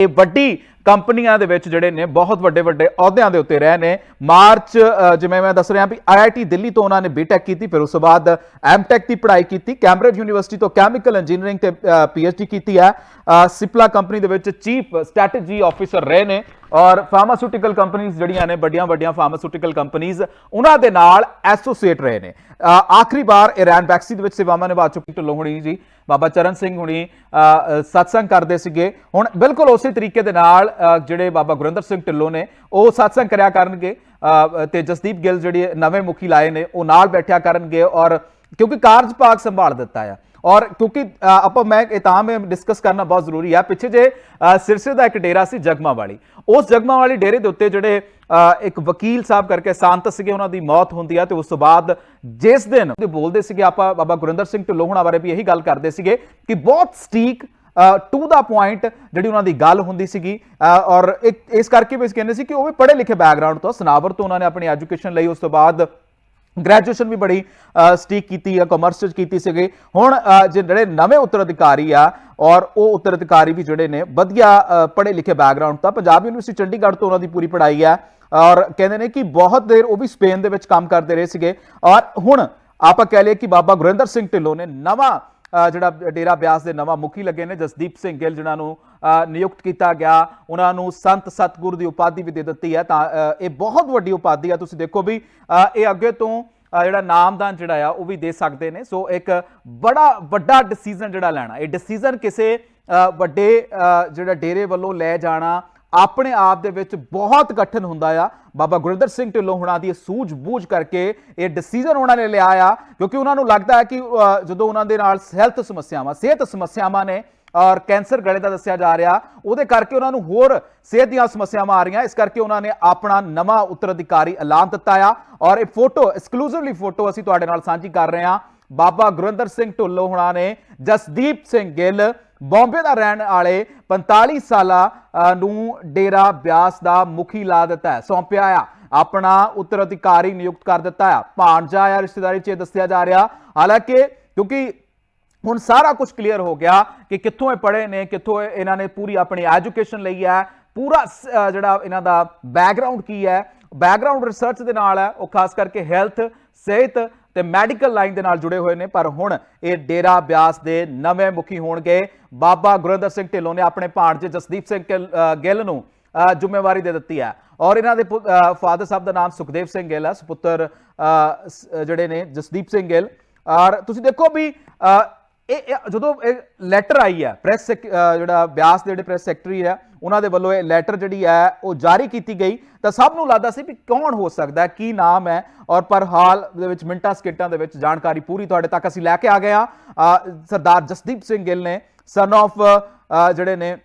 ਇਹ ਵੱਡੀ ਕੰਪਨੀਆਂ ਦੇ ਵਿੱਚ ਜਿਹੜੇ ਨੇ ਬਹੁਤ ਵੱਡੇ ਵੱਡੇ ਅਹੁਦਿਆਂ ਦੇ ਉੱਤੇ ਰਹੇ ਨੇ। ਮਾਰਚ ਜਿਵੇਂ ਮੈਂ ਦੱਸ ਰਿਹਾ ਵੀ ਆਈਆਈਟੀ ਦਿੱਲੀ ਤੋਂ ਉਹਨਾਂ ਨੇ ਬੀਟੈਕ ਕੀਤੀ, ਫਿਰ ਉਸ ਤੋਂ ਬਾਅਦ ਐਮਟੈਕ ਦੀ ਪੜ੍ਹਾਈ ਕੀਤੀ ਕੈਂਬਰਿਜ ਯੂਨੀਵਰਸਿਟੀ ਤੋਂ ਕੈਮੀਕਲ ਇੰਜੀਨੀਅਰਿੰਗ ਤੇ ਪੀਐਚਡੀ ਕੀਤੀ ਹੈ। ਸਿਪਲਾ ਕੰਪਨੀ ਦੇ ਵਿੱਚ ਚੀਫ ਸਟ੍ਰੈਟਜੀ ਆਫੀਸਰ ਰਹੇ ਨੇ। ਔਰ ਫਾਰਮਾਸਿਊਟੀਕਲ ਕੰਪਨੀਆਂ ਜਿਹੜੀਆਂ ਨੇ ਵੱਡੀਆਂ ਵੱਡੀਆਂ ਫਾਰਮਾਸਿਊਟੀਕਲ ਕੰਪਨੀਆਂ ਉਹਨਾਂ ਦੇ ਨਾਲ ਐਸੋਸੀਏਟ ਰਹੇ ਨੇ। ਆਖਰੀ ਵਾਰ ਇਰਾਨ ਬੈਕਸੀ ਦੇ ਵਿੱਚ ਸੇਵਾਵਾਂ ਨਿਭਾ ਚੁੱਕੀ ਢਿੱਲੋਂ ਹੁਣੀ ਜੀ। ਬਾਬਾ ਚਰਨ ਸਿੰਘ ਹੁਣੀ ਸਤਸੰਗ ਕਰਦੇ ਸੀਗੇ। ਹੁਣ ਬਿਲਕੁਲ ਉਸੇ ਤਰੀਕੇ ਦੇ ਨਾਲ ਜਿਹੜੇ ਬਾਬਾ ਗੁਰਿੰਦਰ ਸਿੰਘ ਢਿੱਲੋਂ ਨੇ ਉਹ ਸਤਸੰਗ ਕਰਿਆ ਕਰਨਗੇ। ਅ, ਤੇ ਜਸਦੀਪ ਗਿੱਲ ਜਿਹੜੇ ਨਵੇਂ ਮੁਖੀ ਲਾਏ ਨੇ ਉਹ ਨਾਲ ਬੈਠਿਆ ਕਰਨਗੇ ਔਰ ਕਿਉਂਕਿ ਕਾਰਜਪਾਕ ਸੰਭਾਲ ਦਿੱਤਾ ਆ। ਔਰ ਕਿਉਂਕਿ ਆਪਾਂ, ਮੈਂ ਇਹ ਤਾਂ ਮੈਂ ਡਿਸਕਸ ਕਰਨਾ ਬਹੁਤ ਜ਼ਰੂਰੀ ਆ। ਪਿੱਛੇ ਜੇ ਸਿਰਸੇ ਦਾ ਇੱਕ ਡੇਰਾ ਸੀ ਜਗਮਾ ਵਾਲੀ ਉਸ ਜਗਮਾ ਵਾਲੀ ਡੇਰੇ ਦੇ ਉੱਤੇ ਜਿਹੜੇ ਇੱਕ ਵਕੀਲ ਸਾਹਿਬ ਕਰਕੇ ਸੰਤ ਸੀਗੇ, ਉਹਨਾਂ ਦੀ ਮੌਤ ਹੁੰਦੀ ਆ ਤੇ ਉਸ ਤੋਂ ਬਾਅਦ ਜਿਸ ਦਿਨ ਬੋਲਦੇ ਸੀਗੇ, ਆਪਾਂ, ਬਾਬਾ ਗੁਰਿੰਦਰ ਸਿੰਘ ਢਿੱਲੋਂ ਹੋਣਾ ਬਾਰੇ ਵੀ ਇਹੀ ਗੱਲ ਕਰਦੇ ਸੀਗੇ ਕਿ ਬਹੁਤ ਸਟੀਕ ਟੂ ਦਾ ਪੁਆਇੰਟ ਜਿਹੜੀ ਉਹਨਾਂ ਦੀ ਗੱਲ ਹੁੰਦੀ ਸੀਗੀ। ਔਰ ਇੱਕ, ਇਸ ਕਰਕੇ ਵੀ ਅਸੀਂ ਕਹਿੰਦੇ ਸੀ ਕਿ ਉਹ ਵੀ ਪੜ੍ਹੇ ਲਿਖੇ ਬੈਕਗ੍ਰਾਉਂਡ ਤੋਂ ਸਨਾਵਰ ਤੋਂ ਉਹਨਾਂ ਨੇ ਆਪਣੀ ਐਜੂਕੇਸ਼ਨ ਲਈ, ਉਸ ਤੋਂ ਬਾਅਦ ਗ੍ਰੈਜੂਏਸ਼ਨ ਵੀ ਬੜੀ ਸਟੀਕ ਕੀਤੀ ਆ ਕਮਰਸ ਚ ਕੀਤੀ ਸੀਗੇ। ਹੁਣ ਅ, ਜਿਹੜੇ ਨਵੇਂ ਉੱਤਰਾਧਿਕਾਰੀ ਆ ਔਰ ਉਹ ਉੱਤਰਾਧਿਕਾਰੀ ਵੀ ਜਿਹੜੇ ਨੇ ਵਧੀਆ ਪੜ੍ਹੇ ਲਿਖੇ ਬੈਕਗ੍ਰਾਉਂਡ ਤਾਂ ਪੰਜਾਬ ਯੂਨੀਵਰਸਿਟੀ ਚੰਡੀਗੜ੍ਹ ਤੋਂ ਉਹਨਾਂ ਦੀ ਪੂਰੀ ਪੜ੍ਹਾਈ ਆ। ਔਰ ਕਹਿੰਦੇ ਨੇ ਕਿ ਬਹੁਤ ਦੇਰ ਉਹ ਵੀ ਸਪੇਨ ਦੇ ਵਿੱਚ ਕੰਮ ਕਰਦੇ ਰਹੇ ਸੀਗੇ। ਔਰ ਹੁਣ ਆਪਾਂ ਕਹਿ ਲਈਏ ਕਿ ਬਾਬਾ ਗੁਰਿੰਦਰ ਸਿੰਘ ਢਿੱਲੋਂ ਨੇ ਨਵਾਂ ਜਿਹੜਾ ਡੇਰਾ ਬਿਆਸ ਦੇ ਨਵਾਂ ਮੁਖੀ ਲੱਗੇ ਨੇ, ਜਸਦੀਪ ਸਿੰਘ ਗਿੱਲ, ਜਿਨ੍ਹਾਂ ਨੂੰ ਨਿਯੁਕਤ ਕੀਤਾ ਗਿਆ, ਉਹਨਾਂ ਨੂੰ ਸੰਤ ਸਤਗੁਰ ਦੀ ਉਪਾਧੀ ਵੀ ਦੇ ਦਿੱਤੀ ਹੈ। ਤਾਂ ਇਹ ਬਹੁਤ ਵੱਡੀ ਉਪਾਧੀ ਆ, ਤੁਸੀਂ ਦੇਖੋ ਵੀ ਇਹ ਅੱਗੇ ਤੋਂ ਜਿਹੜਾ ਨਾਮਦਾਨ ਜਿਹੜਾ ਆ, ਉਹ ਵੀ ਦੇ ਸਕਦੇ ਨੇ। ਸੋ, ਇੱਕ ਬੜਾ ਵੱਡਾ ਡਿਸੀਜਨ ਜਿਹੜਾ ਲੈਣਾ। ਇਹ ਡਿਸੀਜਨ ਕਿਸੇ ਵੱਡੇ ਜਿਹੜਾ ਡੇਰੇ ਵੱਲੋਂ ਲੈ ਜਾਣਾ ਆਪਣੇ ਆਪ ਦੇ ਵਿੱਚ ਬਹੁਤ ਕਠਿਨ ਹੁੰਦਾ ਆ। ਬਾਬਾ ਗੁਰਿੰਦਰ ਸਿੰਘ ਢਿੱਲੋਂ ਹੁਣਾਂ ਦੀ ਸੂਝ-ਬੂਝ ਕਰਕੇ ਇਹ ਡਿਸੀਜਨ ਉਹਨਾਂ ਨੇ ਲਿਆ ਆ, ਕਿਉਂਕਿ ਉਹਨਾਂ ਨੂੰ ਲੱਗਦਾ ਹੈ ਕਿ ਜਦੋਂ ਉਹਨਾਂ ਦੇ ਨਾਲ ਹੈਲਥ ਸਮੱਸਿਆਵਾਂ, ਸਿਹਤ ਸਮੱਸਿਆਵਾਂ ਨੇ, ਔਰ ਕੈਂਸਰ ਗਲੇ ਦਾ ਦੱਸਿਆ ਜਾ ਰਿਹਾ, ਉਹਦੇ ਕਰਕੇ ਉਹਨਾਂ ਨੂੰ ਹੋਰ ਸਿਹਤ ਦੀਆਂ ਸਮੱਸਿਆਵਾਂ ਆ ਰਹੀਆਂ। ਇਸ ਕਰਕੇ ਉਹਨਾਂ ਨੇ ਆਪਣਾ ਨਵਾਂ ਉੱਤਰਾਧਿਕਾਰੀ ਐਲਾਨ ਦਿੱਤਾ ਆ, ਔਰ ਇਹ ਫੋਟੋ ਐਕਸਕਲੂਸਿਵਲੀ ਫੋਟੋ ਅਸੀਂ ਤੁਹਾਡੇ ਨਾਲ ਸਾਂਝੀ ਕਰ ਰਹੇ ਹਾਂ। ਬਾਬਾ ਗੁਰਿੰਦਰ ਸਿੰਘ ਢਿੱਲੋਂ ਹੁਣਾਂ ਨੇ ਜਸਦੀਪ ਸਿੰਘ ਗਿੱਲ, ਬੰਬੇ ਦਾ ਰਹਿਣ ਵਾਲੇ 45 ਸਾਲਾ ਨੂੰ ਡੇਰਾ ਬਿਆਸ ਦਾ ਮੁਖੀ ਲਾ ਦਿੱਤਾ ਹੈ, ਸੌਂਪਿਆ ਆ। ਆਪਣਾ ਉੱਤਰਾਧਿਕਾਰੀ ਨਿਯੁਕਤ ਕਰ ਦਿੱਤਾ ਆ। ਭਾਣਜਾ ਆ, ਰਿਸ਼ਤੇਦਾਰੀ 'ਚ ਇਹ ਦੱਸਿਆ ਜਾ ਰਿਹਾ। ਹਾਲਾਂਕਿ, ਕਿਉਂਕਿ ਹੁਣ ਸਾਰਾ ਕੁਝ ਕਲੀਅਰ ਹੋ ਗਿਆ ਕਿ ਕਿੱਥੋਂ ਇਹ ਪੜ੍ਹੇ ਨੇ, ਕਿੱਥੋਂ ਇਹਨਾਂ ਨੇ ਪੂਰੀ ਆਪਣੀ ਐਜੂਕੇਸ਼ਨ ਲਈ ਹੈ। ਪੂਰਾ ਜਿਹੜਾ ਇਹਨਾਂ ਦਾ ਬੈਕਗ੍ਰਾਉਂਡ ਕੀ ਹੈ, ਬੈਕਗ੍ਰਾਉਂਡ ਰਿਸਰਚ ਦੇ ਨਾਲ ਹੈ, ਉਹ ਖਾਸ ਕਰਕੇ ਹੈਲਥ, ਸਿਹਤ ਤੇ ਮੈਡੀਕਲ ਲਾਈਨ ਦੇ ਨਾਲ ਜੁੜੇ ਹੋਏ ਨੇ, ਪਰ ਹੁਣ ਇਹ ਡੇਰਾ ਬਿਆਸ ਦੇ ਨਵੇਂ ਮੁਖੀ ਹੋਣਗੇ। ਬਾਬਾ ਗੁਰਿੰਦਰ ਸਿੰਘ ਢਿੱਲੋਂ ਨੇ ਆਪਣੇ ਭਾਣਜੇ ਜਸਦੀਪ ਸਿੰਘ ਗਿੱਲ- ਗਿੱਲ ਨੂੰ ਜ਼ਿੰਮੇਵਾਰੀ ਦੇ ਦਿੱਤੀ ਹੈ। ਔਰ ਇਹਨਾਂ ਦੇ ਫਾਦਰ ਸਾਹਿਬ ਦਾ ਨਾਮ ਸੁਖਦੇਵ ਸਿੰਘ ਗਿੱਲ ਹੈ, ਸੁਪੁੱਤਰ ਸ- ਜਿਹੜੇ ਨੇ ਜਸਦੀਪ ਸਿੰਘ ਗਿੱਲ। ਔਰ ਤੁਸੀਂ ਦੇਖੋ ਵੀ ਇਹ ਜਦੋਂ ਇਹ ਲੈਟਰ ਆਈ ਹੈ ਪ੍ਰੈਸ ਜਿਹੜਾ ਬਿਆਸ ਦੇ ਜਿਹੜੇ ਪ੍ਰੈਸ ਸੈਕਟਰੀ ਹੈ ਉਹਨਾਂ ਦੇ ਵੱਲੋਂ ਇਹ ਲੈਟਰ ਜਿਹੜੀ ਹੈ ਉਹ ਜਾਰੀ ਕੀਤੀ ਗਈ। ਤਾਂ ਸਭ ਨੂੰ ਲੱਗਦਾ ਸੀ ਵੀ ਕੌਣ ਹੋ ਸਕਦਾ ਕੀ ਨਾਮ ਹੈ ਔਰ ਪਰ ਹਾਲ ਦੇ ਵਿੱਚ ਮਿੰਟਾਂ ਸਕਿੰਟਾਂ ਦੇ ਵਿੱਚ ਜਾਣਕਾਰੀ ਪੂਰੀ ਤੁਹਾਡੇ ਤੱਕ ਅਸੀਂ ਲੈ ਕੇ ਆ ਗਏ ਹਾਂ। ਸਰਦਾਰ ਜਸਦੀਪ ਸਿੰਘ ਗਿੱਲ ਨੇ ਸਨ ਆਫ ਜਿਹੜੇ ਨੇ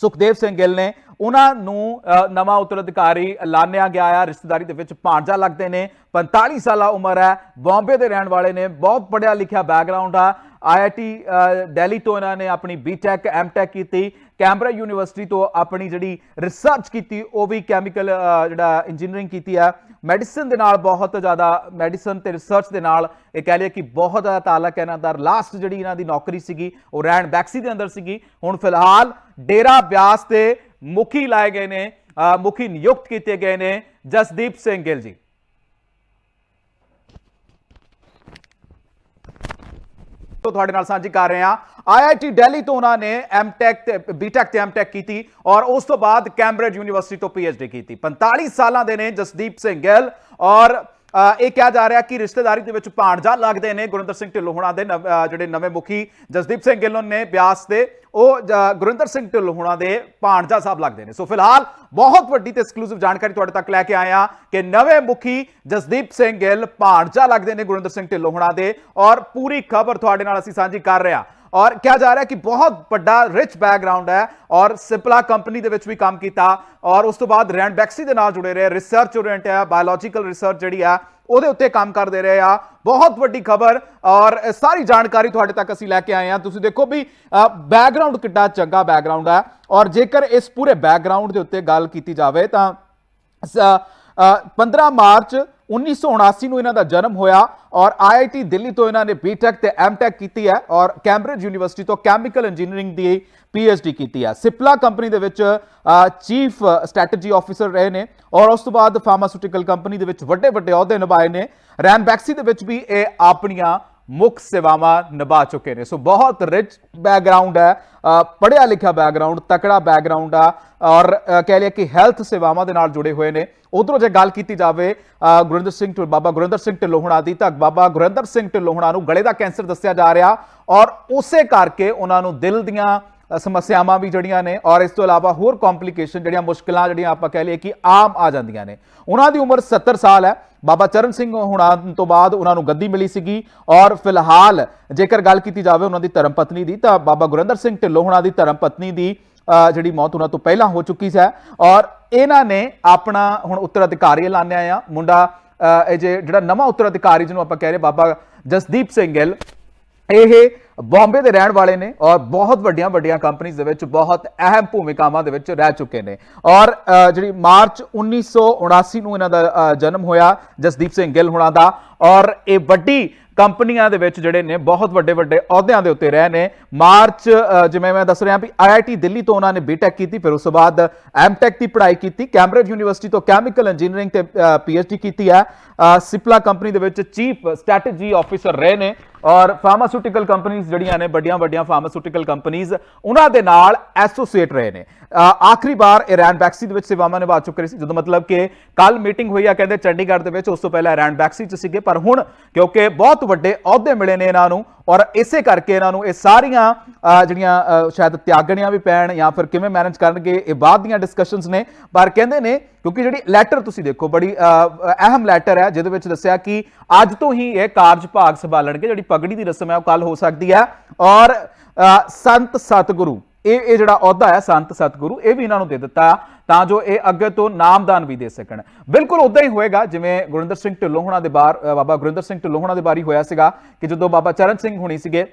ਸੁਖਦੇਵ ਸਿੰਘ ਗਿੱਲ ਨੇ ਉਹਨਾਂ ਨੂੰ ਅ, ਨਵਾਂ ਉੱਤਰਾਧਿਕਾਰੀ ਐਲਾਨਿਆ ਗਿਆ ਆ। ਰਿਸ਼ਤੇਦਾਰੀ ਦੇ ਵਿੱਚ ਭਾਂਜਾ ਲੱਗਦੇ ਨੇ 45 ਸਾਲਾ ਉਮਰ ਹੈ ਬੰਬੇ ਦੇ ਰਹਿਣ ਵਾਲੇ ਨੇ ਬਹੁਤ ਪੜਿਆ ਲਿਖਿਆ ਬੈਕਗ੍ਰਾਉਂਡ ਆ। ਆਈਆਈਟੀ ਦਿੱਲੀ ਤੋਂ ਇਹਨਾਂ ਨੇ ਆਪਣੀ ਬੀਟੈਕ ਐਮਟੈਕ ਕੀਤੀ। ਕੈਂਬਰਾ ਯੂਨੀਵਰਸਿਟੀ ਤੋਂ ਆਪਣੀ ਜਿਹੜੀ ਰਿਸਰਚ ਕੀਤੀ, ਉਹ ਵੀ ਕੈਮੀਕਲ ਜਿਹੜਾ ਇੰਜੀਨੀਅਰਿੰਗ ਕੀਤੀ ਹੈ। ਮੈਡੀਸਨ ਦੇ ਨਾਲ ਬਹੁਤ ਜ਼ਿਆਦਾ ਮੈਡੀਸਨ ਤੇ ਰਿਸਰਚ ਦੇ ਨਾਲ ਇਹ ਕਹਿ ਲਈਏ ਕਿ ਬਹੁਤ ਜ਼ਿਆਦਾ ਤਾਲਕ ਹੈ। ਇਹਨਾਂ ਦਾ ਲਾਸਟ ਜਿਹੜੀ ਇਹਨਾਂ ਦੀ ਨੌਕਰੀ ਸੀਗੀ, ਉਹ ਰੈਂਡ ਬੈਕਸੀ ਦੇ ਅੰਦਰ ਸੀਗੀ। ਹੁਣ ਫਿਲਹਾਲ ਡੇਰਾ ਬਿਆਸ ਤੇ ਮੁਖੀ ਲਾਏ ਗਏ ਨੇ ਮੁਖੀ ਨਿਯੁਕਤ ਕੀਤੇ ਗਏ ਨੇ ਜਸਦੀਪ ਸਿੰਘ ਗਿੱਲ ਜੀ। ਤੋਂ ਤੁਹਾਡੇ ਨਾਲ ਸਾਂਝੀ ਕਰ ਰਹੇ ਹਾਂ। ਆਈਆਈਟੀ ਦਿੱਲੀ ਤੋਂ ਉਹਨਾਂ ਨੇ ਐਮਟੈਕ ਤੇ ਬੀਟੈਕ ਤੇ ਐਮਟੈਕ ਕੀਤੀ ਔਰ ਉਸ ਤੋਂ ਬਾਅਦ ਕੈਂਬਰਿਜ ਯੂਨੀਵਰਸਿਟੀ ਤੋਂ ਪੀਐਚਡੀ ਕੀਤੀ। 45 ਸਾਲਾਂ ਦੇ ਨੇ ਜਸਦੀਪ ਸਿੰਘ ਗਿੱਲ ਔਰ ਇਹ ਕਿਹਾ ਜਾ ਰਿਹਾ ਕਿ ਰਿਸ਼ਤੇਦਾਰੀ ਦੇ ਵਿੱਚ ਭਾਣਜਾ ਲੱਗਦੇ ਨੇ ਗੁਰਿੰਦਰ ਸਿੰਘ ਢਿੱਲੋਂ ਹੁਣਾਂ ਦੇ ਜਿਹੜੇ ਨਵੇਂ ਮੁਖੀ ਜਸਦੀਪ ਸਿੰਘ ਗਿੱਲ ਨੇ ਬਿਆਸ ਦੇ ਉਹ ਗੁਰਿੰਦਰ ਸਿੰਘ ਢਿੱਲੋਂ ਹੋਣਾ ਦੇ ਭਾਣਜਾ ਸਾਹਿਬ ਲੱਗਦੇ ਨੇ। ਸੋ ਫਿਲਹਾਲ ਬਹੁਤ ਵੱਡੀ ਤੇ ਐਕਸਕਲੂਸਿਵ ਜਾਣਕਾਰੀ ਤੁਹਾਡੇ ਤੱਕ ਲੈ ਕੇ ਆਇਆ ਕਿ ਨਵੇਂ ਮੁਖੀ ਜਸਦੀਪ ਸਿੰਘ ਗਿੱਲ ਭਾਣਜਾ ਲੱਗਦੇ ਨੇ ਗੁਰਿੰਦਰ ਸਿੰਘ ਢਿੱਲੋਂ ਹੋਣਾ ਦੇ ਔਰ ਪੂਰੀ ਖਬਰ ਤੁਹਾਡੇ ਨਾਲ ਅਸੀਂ ਸਾਂਝੀ ਕਰ ਰਹੇ ਹਾਂ। ਔਰ ਕਿਹਾ ਜਾ ਰਿਹਾ ਕਿ ਬਹੁਤ ਵੱਡਾ ਰਿਚ ਬੈਕਗ੍ਰਾਉਂਡ ਹੈ ਔਰ ਸਿਪਲਾ ਕੰਪਨੀ ਦੇ ਵਿੱਚ ਵੀ ਕੰਮ ਕੀਤਾ ਔਰ ਉਸ ਤੋਂ ਬਾਅਦ ਰੈਂਡ ਬੈਕਸੀ ਦੇ ਨਾਲ ਜੁੜੇ ਰਹੇ। ਰਿਸਰਚ ਓਰੀਐਂਟ ਹੈ ਬਾਇਓਲੋਜੀਕਲ ਰਿਸਰਚ ਜਿਹੜੀ ਆ ਉਹਦੇ ਉੱਤੇ ਕੰਮ ਕਰਦੇ ਰਹੇ ਆ। ਬਹੁਤ ਵੱਡੀ ਖਬਰ ਔਰ ਸਾਰੀ ਜਾਣਕਾਰੀ ਤੁਹਾਡੇ ਤੱਕ ਅਸੀਂ ਲੈ ਕੇ ਆਏ ਆ ਤੁਸੀਂ ਦੇਖੋ ਵੀ ਬੈਕਗ੍ਰਾਉਂਡ ਕਿੱਡਾ ਚੰਗਾ ਬੈਕਗ੍ਰਾਉਂਡ ਹੈ ਔਰ ਜੇਕਰ ਇਸ ਪੂਰੇ ਬੈਕਗ੍ਰਾਉਂਡ ਦੇ ਉੱਤੇ ਗੱਲ ਕੀਤੀ ਜਾਵੇ ਤਾਂ ਸ- 15 ਮਾਰਚ 1979 ਨੂੰ ਇਹਨਾਂ ਦਾ ਜਨਮ ਹੋਇਆ ਔਰ ਆਈਆਈਟੀ ਦਿੱਲੀ ਤੋਂ ਇਹਨਾਂ ਨੇ ਬੀਟੈਕ ਤੇ ਐਮਟੈਕ ਕੀਤੀ ਹੈ ਔਰ ਕੈਂਬਰਿਜ ਯੂਨੀਵਰਸਿਟੀ ਤੋਂ ਕੈਮੀਕਲ ਇੰਜੀਨੀਅਰਿੰਗ ਦੀ ਪੀਐਚਡੀ ਕੀਤੀ ਹੈ। ਸਿਪਲਾ ਕੰਪਨੀ ਦੇ ਵਿੱਚ ਚੀਫ ਸਟ੍ਰੈਟਜੀ ਆਫੀਸਰ ਰਹੇ ਨੇ ਔਰ ਉਸ ਤੋਂ ਬਾਅਦ ਫਾਰਮਾਸਿਊਟੀਕਲ ਕੰਪਨੀ ਦੇ ਵਿੱਚ ਵੱਡੇ ਵੱਡੇ ਅਹੁਦੇ ਨਿਭਾਏ ਨੇ। ਰੈਨਬੈਕਸੀ ਦੇ ਵਿੱਚ ਵੀ ਇਹ ਆਪਣੀਆਂ ਮੁੱਖ ਸੇਵਾਵਾਂ ਨਿਭਾ ਚੁੱਕੇ ਨੇ। ਸੋ ਬਹੁਤ ਰਿਚ ਬੈਕਗ੍ਰਾਉਂਡ ਹੈ। ਅ, ਪੜ੍ਹਿਆ ਲਿਖਿਆ ਬੈਕਗ੍ਰਾਉਂਡ ਤਕੜਾ ਬੈਕਗ੍ਰਾਉਂਡ ਆ ਔਰ ਕਹਿ ਲਿਆ ਕਿ ਹੈਲਥ ਸੇਵਾਵਾਂ ਦੇ ਨਾਲ ਜੁੜੇ ਹੋਏ ਨੇ। ਉਧਰੋਂ ਜੇ ਗੱਲ ਕੀਤੀ ਜਾਵੇ ਗੁਰਿੰਦਰ ਸਿੰਘ ਢਿੱਲੋਂ ਬਾਬਾ ਗੁਰਿੰਦਰ ਸਿੰਘ ਢਿੱਲੋਹਣਾ ਦੀ ਤਾਂ ਬਾਬਾ ਗੁਰਿੰਦਰ ਸਿੰਘ ਢਿੱਲੋਹਣਾ ਨੂੰ ਗਲੇ ਦਾ ਕੈਂਸਰ ਦੱਸਿਆ ਜਾ ਰਿਹਾ ਔਰ ਉਸੇ ਕਰਕੇ ਉਹਨਾਂ ਨੂੰ ਦਿਲ ਦੀਆਂ ਸਮੱਸਿਆਵਾਂ ਵੀ ਜਿਹੜੀਆਂ ਨੇ ਔਰ ਇਸ ਤੋਂ ਇਲਾਵਾ ਹੋਰ ਕੰਪਲਿਕੇਸ਼ਨ ਜਿਹੜੀਆਂ ਮੁਸ਼ਕਲਾਂ ਜਿਹੜੀਆਂ ਆਪਾਂ ਕਹਿ ਲਈਏ ਕਿ ਆਮ ਆ ਜਾਂਦੀਆਂ ਨੇ। ਉਹਨਾਂ ਦੀ ਉਮਰ 70 ਸਾਲ ਹੈ। ਬਾਬਾ ਚਰਨ ਸਿੰਘ ਹੁਣਾ ਤੋਂ ਬਾਅਦ ਉਹਨਾਂ ਨੂੰ ਗੱਦੀ ਮਿਲੀ ਸੀਗੀ ਔਰ ਫਿਲਹਾਲ ਜੇਕਰ ਗੱਲ ਕੀਤੀ ਜਾਵੇ ਉਹਨਾਂ ਦੀ ਧਰਮ ਪਤਨੀ ਦੀ, ਤਾਂ ਬਾਬਾ ਗੁਰਿੰਦਰ ਸਿੰਘ ਢਿੱਲੋਂ ਹੁਣਾ ਦੀ ਧਰਮ ਪਤਨੀ ਦੀ ਜਿਹੜੀ ਮੌਤ ਉਹਨਾਂ ਤੋਂ ਪਹਿਲਾਂ ਹੋ ਚੁੱਕੀ ਸੀ। ਔਰ ਇਹਨਾਂ ਨੇ ਆਪਣਾ ਹੁਣ ਉੱਤਰਾਧਿਕਾਰੀ ਐਲਾਨਿਆ ਆ ਮੁੰਡਾ ਇਹ ਜੇ ਜਿਹੜਾ ਨਵਾਂ ਉੱਤਰਾਧਿਕਾਰੀ ਜਿਹਨੂੰ ਆਪਾਂ ਕਹਿ ਰਹੇ ਬਾਬਾ ਜਸਦੀਪ ਸਿੰਘ ਗਿੱਲ ਇਹ ਬੰਬੇ ਦੇ ਰਹਿਣ ਵਾਲੇ ਨੇ ਔਰ ਬਹੁਤ ਵੱਡੀਆਂ ਵੱਡੀਆਂ ਕੰਪਨੀਆਂ ਦੇ ਵਿੱਚ ਬਹੁਤ ਅਹਿਮ ਭੂਮਿਕਾਵਾਂ ਦੇ ਵਿੱਚ ਰਹਿ ਚੁੱਕੇ ਨੇ। ਔਰ ਜਿਹੜੀ ਮਾਰਚ 1979 ਨੂੰ ਇਹਨਾਂ ਦਾ ਜਨਮ ਹੋਇਆ ਜਸਦੀਪ ਸਿੰਘ ਗਿੱਲ ਹੁਣਾਂ ਦਾ ਔਰ ਇਹ ਵੱਡੀ ਕੰਪਨੀਆਂ ਦੇ ਵਿੱਚ ਜਿਹੜੇ ਨੇ ਬਹੁਤ ਵੱਡੇ ਵੱਡੇ ਅਹੁਦਿਆਂ ਦੇ ਉੱਤੇ ਰਹੇ ਨੇ। ਮਾਰਚ ਜਿਵੇਂ ਮੈਂ ਦੱਸ ਰਿਹਾ ਵੀ ਆਈਆਈਟੀ ਦਿੱਲੀ ਤੋਂ ਉਹਨਾਂ ਨੇ ਬੀਟੈਕ ਕੀਤੀ, ਫਿਰ ਉਸ ਤੋਂ ਬਾਅਦ ਐਮਟੈਕ ਦੀ ਪੜ੍ਹਾਈ ਕੀਤੀ ਕੈਂਬਰਿਜ ਯੂਨੀਵਰਸਿਟੀ ਤੋਂ ਕੈਮੀਕਲ ਇੰਜੀਨੀਅਰਿੰਗ ਤੇ ਪੀਐਚਡੀ ਕੀਤੀ ਹੈ। ਸਿਪਲਾ ਕੰਪਨੀ ਦੇ ਵਿੱਚ ਚੀਫ ਸਟ੍ਰੈਟਜੀ ਆਫੀਸਰ ਰਹੇ ਨੇ। ਔਰ ਫਾਰਮਾਸਿਊਟੀਕਲ ਕੰਪਨੀਆਂ ਜਿਹੜੀਆਂ ਨੇ, ਵੱਡੀਆਂ ਵੱਡੀਆਂ ਫਾਰਮਾਸਿਊਟੀਕਲ ਕੰਪਨੀਆਂ ਉਹਨਾਂ ਦੇ ਨਾਲ ਐਸੋਸੀਏਟ ਰਹੇ ਨੇ। ਆਖਰੀ ਵਾਰ ਇਰਾਨ ਬੈਕਸੀ ਦੇ ਵਿੱਚ ਸੇਵਾਵਾਂ ਨਿਭਾ ਚੁੱਕੇ ਸੀ, ਜਦੋਂ ਮਤਲਬ ਕਿ ਕੱਲ ਮੀਟਿੰਗ ਹੋਈ ਆ, ਕਹਿੰਦੇ ਚੰਡੀਗੜ੍ਹ ਦੇ ਵਿੱਚ, ਉਸ ਤੋਂ ਪਹਿਲਾਂ ਇਰਾਨ ਬੈਕਸੀ ਚ ਸੀਗੇ, ਪਰ ਹੁਣ ਕਿਉਂਕਿ ਬਹੁਤ ਵੱਡੇ ਅਹੁਦੇ ਮਿਲੇ ਨੇ ਇਹਨਾਂ ਨੂੰ, ਔਰ ਇਸੇ ਕਰਕੇ ਇਹਨਾਂ ਨੂੰ ਇਹ ਸਾਰੀਆਂ ਜਿਹੜੀਆਂ ਸ਼ਾਇਦ ਤਿਆਗਣੀਆਂ ਵੀ ਪੈਣ ਜਾਂ ਫਿਰ ਕਿਵੇਂ ਮੈਨੇਜ ਕਰਨਗੇ, ਇਹ ਬਾਅਦ ਦੀਆਂ ਡਿਸਕਸ਼ਨਸ ਨੇ। ਪਰ ਕਹਿੰਦੇ ਨੇ ਕਿਉਂਕਿ ਜਿਹੜੀ ਲੈਟਰ ਤੁਸੀਂ ਦੇਖੋ, ਬੜੀ ਅਹਿਮ ਲੈਟਰ ਹੈ, ਜਿਹਦੇ ਵਿੱਚ ਦੱਸਿਆ ਕਿ ਅੱਜ ਤੋਂ ਹੀ ਇਹ ਕਾਰਜ ਭਾਗ ਸੰਭਾਲਣਗੇ, ਜਿਹੜੀ ਪਗੜੀ ਦੀ ਰਸਮ ਹੈ, ਉਹ ਕੱਲ ਹੋ ਸਕਦੀ ਹੈ। ਔਰ ਸੰਤ ਸਤਿਗੁਰੂ, ਇਹ ਇਹ ਜਿਹੜਾ ਅਹੁਦਾ ਹੈ, ਸੰਤ ਸਤਿਗੁਰੂ, ਇਹ ਵੀ ਇਹਨਾਂ ਨੂੰ ਦੇ ਦਿੱਤਾ ਤਾਂ ਜੋ ਇਹ ਅੱਗੇ ਤੋਂ ਨਾਮਦਾਨ ਵੀ ਦੇ ਸਕਣ। ਬਿਲਕੁਲ ਉਦਾਂ ਹੀ ਹੋਏਗਾ, ਜਿਵੇਂ ਗੁਰਿੰਦਰ ਸਿੰਘ ਢਿੱਲੋਂ ਹੋਣਾ ਦੇ ਬਾਰ ਬਾਬਾ ਗੁਰਿੰਦਰ ਸਿੰਘ ਢਿੱਲੋਂ ਹੋਣਾ ਦੇ ਬਾਰੀ ਹੋਇਆ ਸੀਗਾ ਕਿ ਜਦੋਂ ਬਾਬਾ ਚਰਨ ਸਿੰਘ ਹੋਣੀ ਸੀਗੇ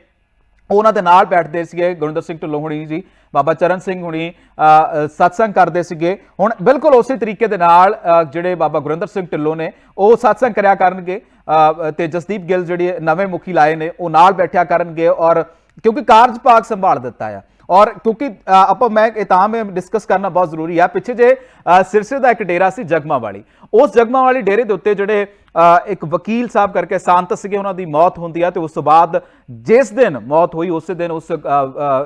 ਉਹਨਾਂ ਦੇ ਨਾਲ ਬੈਠਦੇ ਸੀਗੇ ਗੁਰਿੰਦਰ ਸਿੰਘ ਢਿੱਲੋਂ ਹੁਣੀ ਜੀ ਬਾਬਾ ਚਰਨ ਸਿੰਘ ਹੁਣੀ ਅ, ਸਤਸੰਗ ਕਰਦੇ ਸੀਗੇ। ਹੁਣ ਬਿਲਕੁਲ ਉਸੇ ਤਰੀਕੇ ਦੇ ਨਾਲ ਜਿਹੜੇ ਬਾਬਾ ਗੁਰਿੰਦਰ ਸਿੰਘ ਢਿੱਲੋਂ ਨੇ ਉਹ ਸਤਸੰਗ ਕਰਿਆ ਕਰਨਗੇ। ਤੇ ਜਸਦੀਪ ਗਿੱਲ ਜਿਹੜੇ ਨਵੇਂ ਮੁਖੀ ਲਾਏ ਨੇ ਉਹ ਨਾਲ ਬੈਠਿਆ ਕਰਨਗੇ ਔਰ ਕਿਉਂਕਿ ਕਾਰਜ ਭਾਗ ਸੰਭਾਲ ਦਿੱਤਾ ਆ। ਔਰ ਕਿਉਂਕਿ ਆਪਾਂ, ਮੈਂ ਇਹ ਤਾਂ ਮੈਂ ਡਿਸਕਸ ਕਰਨਾ ਬਹੁਤ ਜ਼ਰੂਰੀ ਆ। ਪਿੱਛੇ ਜੇ ਸਿਰਸੇ ਦਾ ਇੱਕ ਡੇਰਾ ਸੀ ਜਗਮਾ ਵਾਲੀ ਉਸ ਜਗਮਾ ਵਾਲੀ ਡੇਰੇ ਦੇ ਉੱਤੇ ਜਿਹੜੇ ਇੱਕ ਵਕੀਲ ਸਾਹਿਬ ਕਰਕੇ ਸੰਤ ਸੀਗੇ, ਉਹਨਾਂ ਦੀ ਮੌਤ ਹੁੰਦੀ ਆ ਤੇ ਉਸ ਤੋਂ ਬਾਅਦ ਜਿਸ ਦਿਨ ਮੌਤ ਹੋਈ, ਉਸੇ ਦਿਨ ਉਸ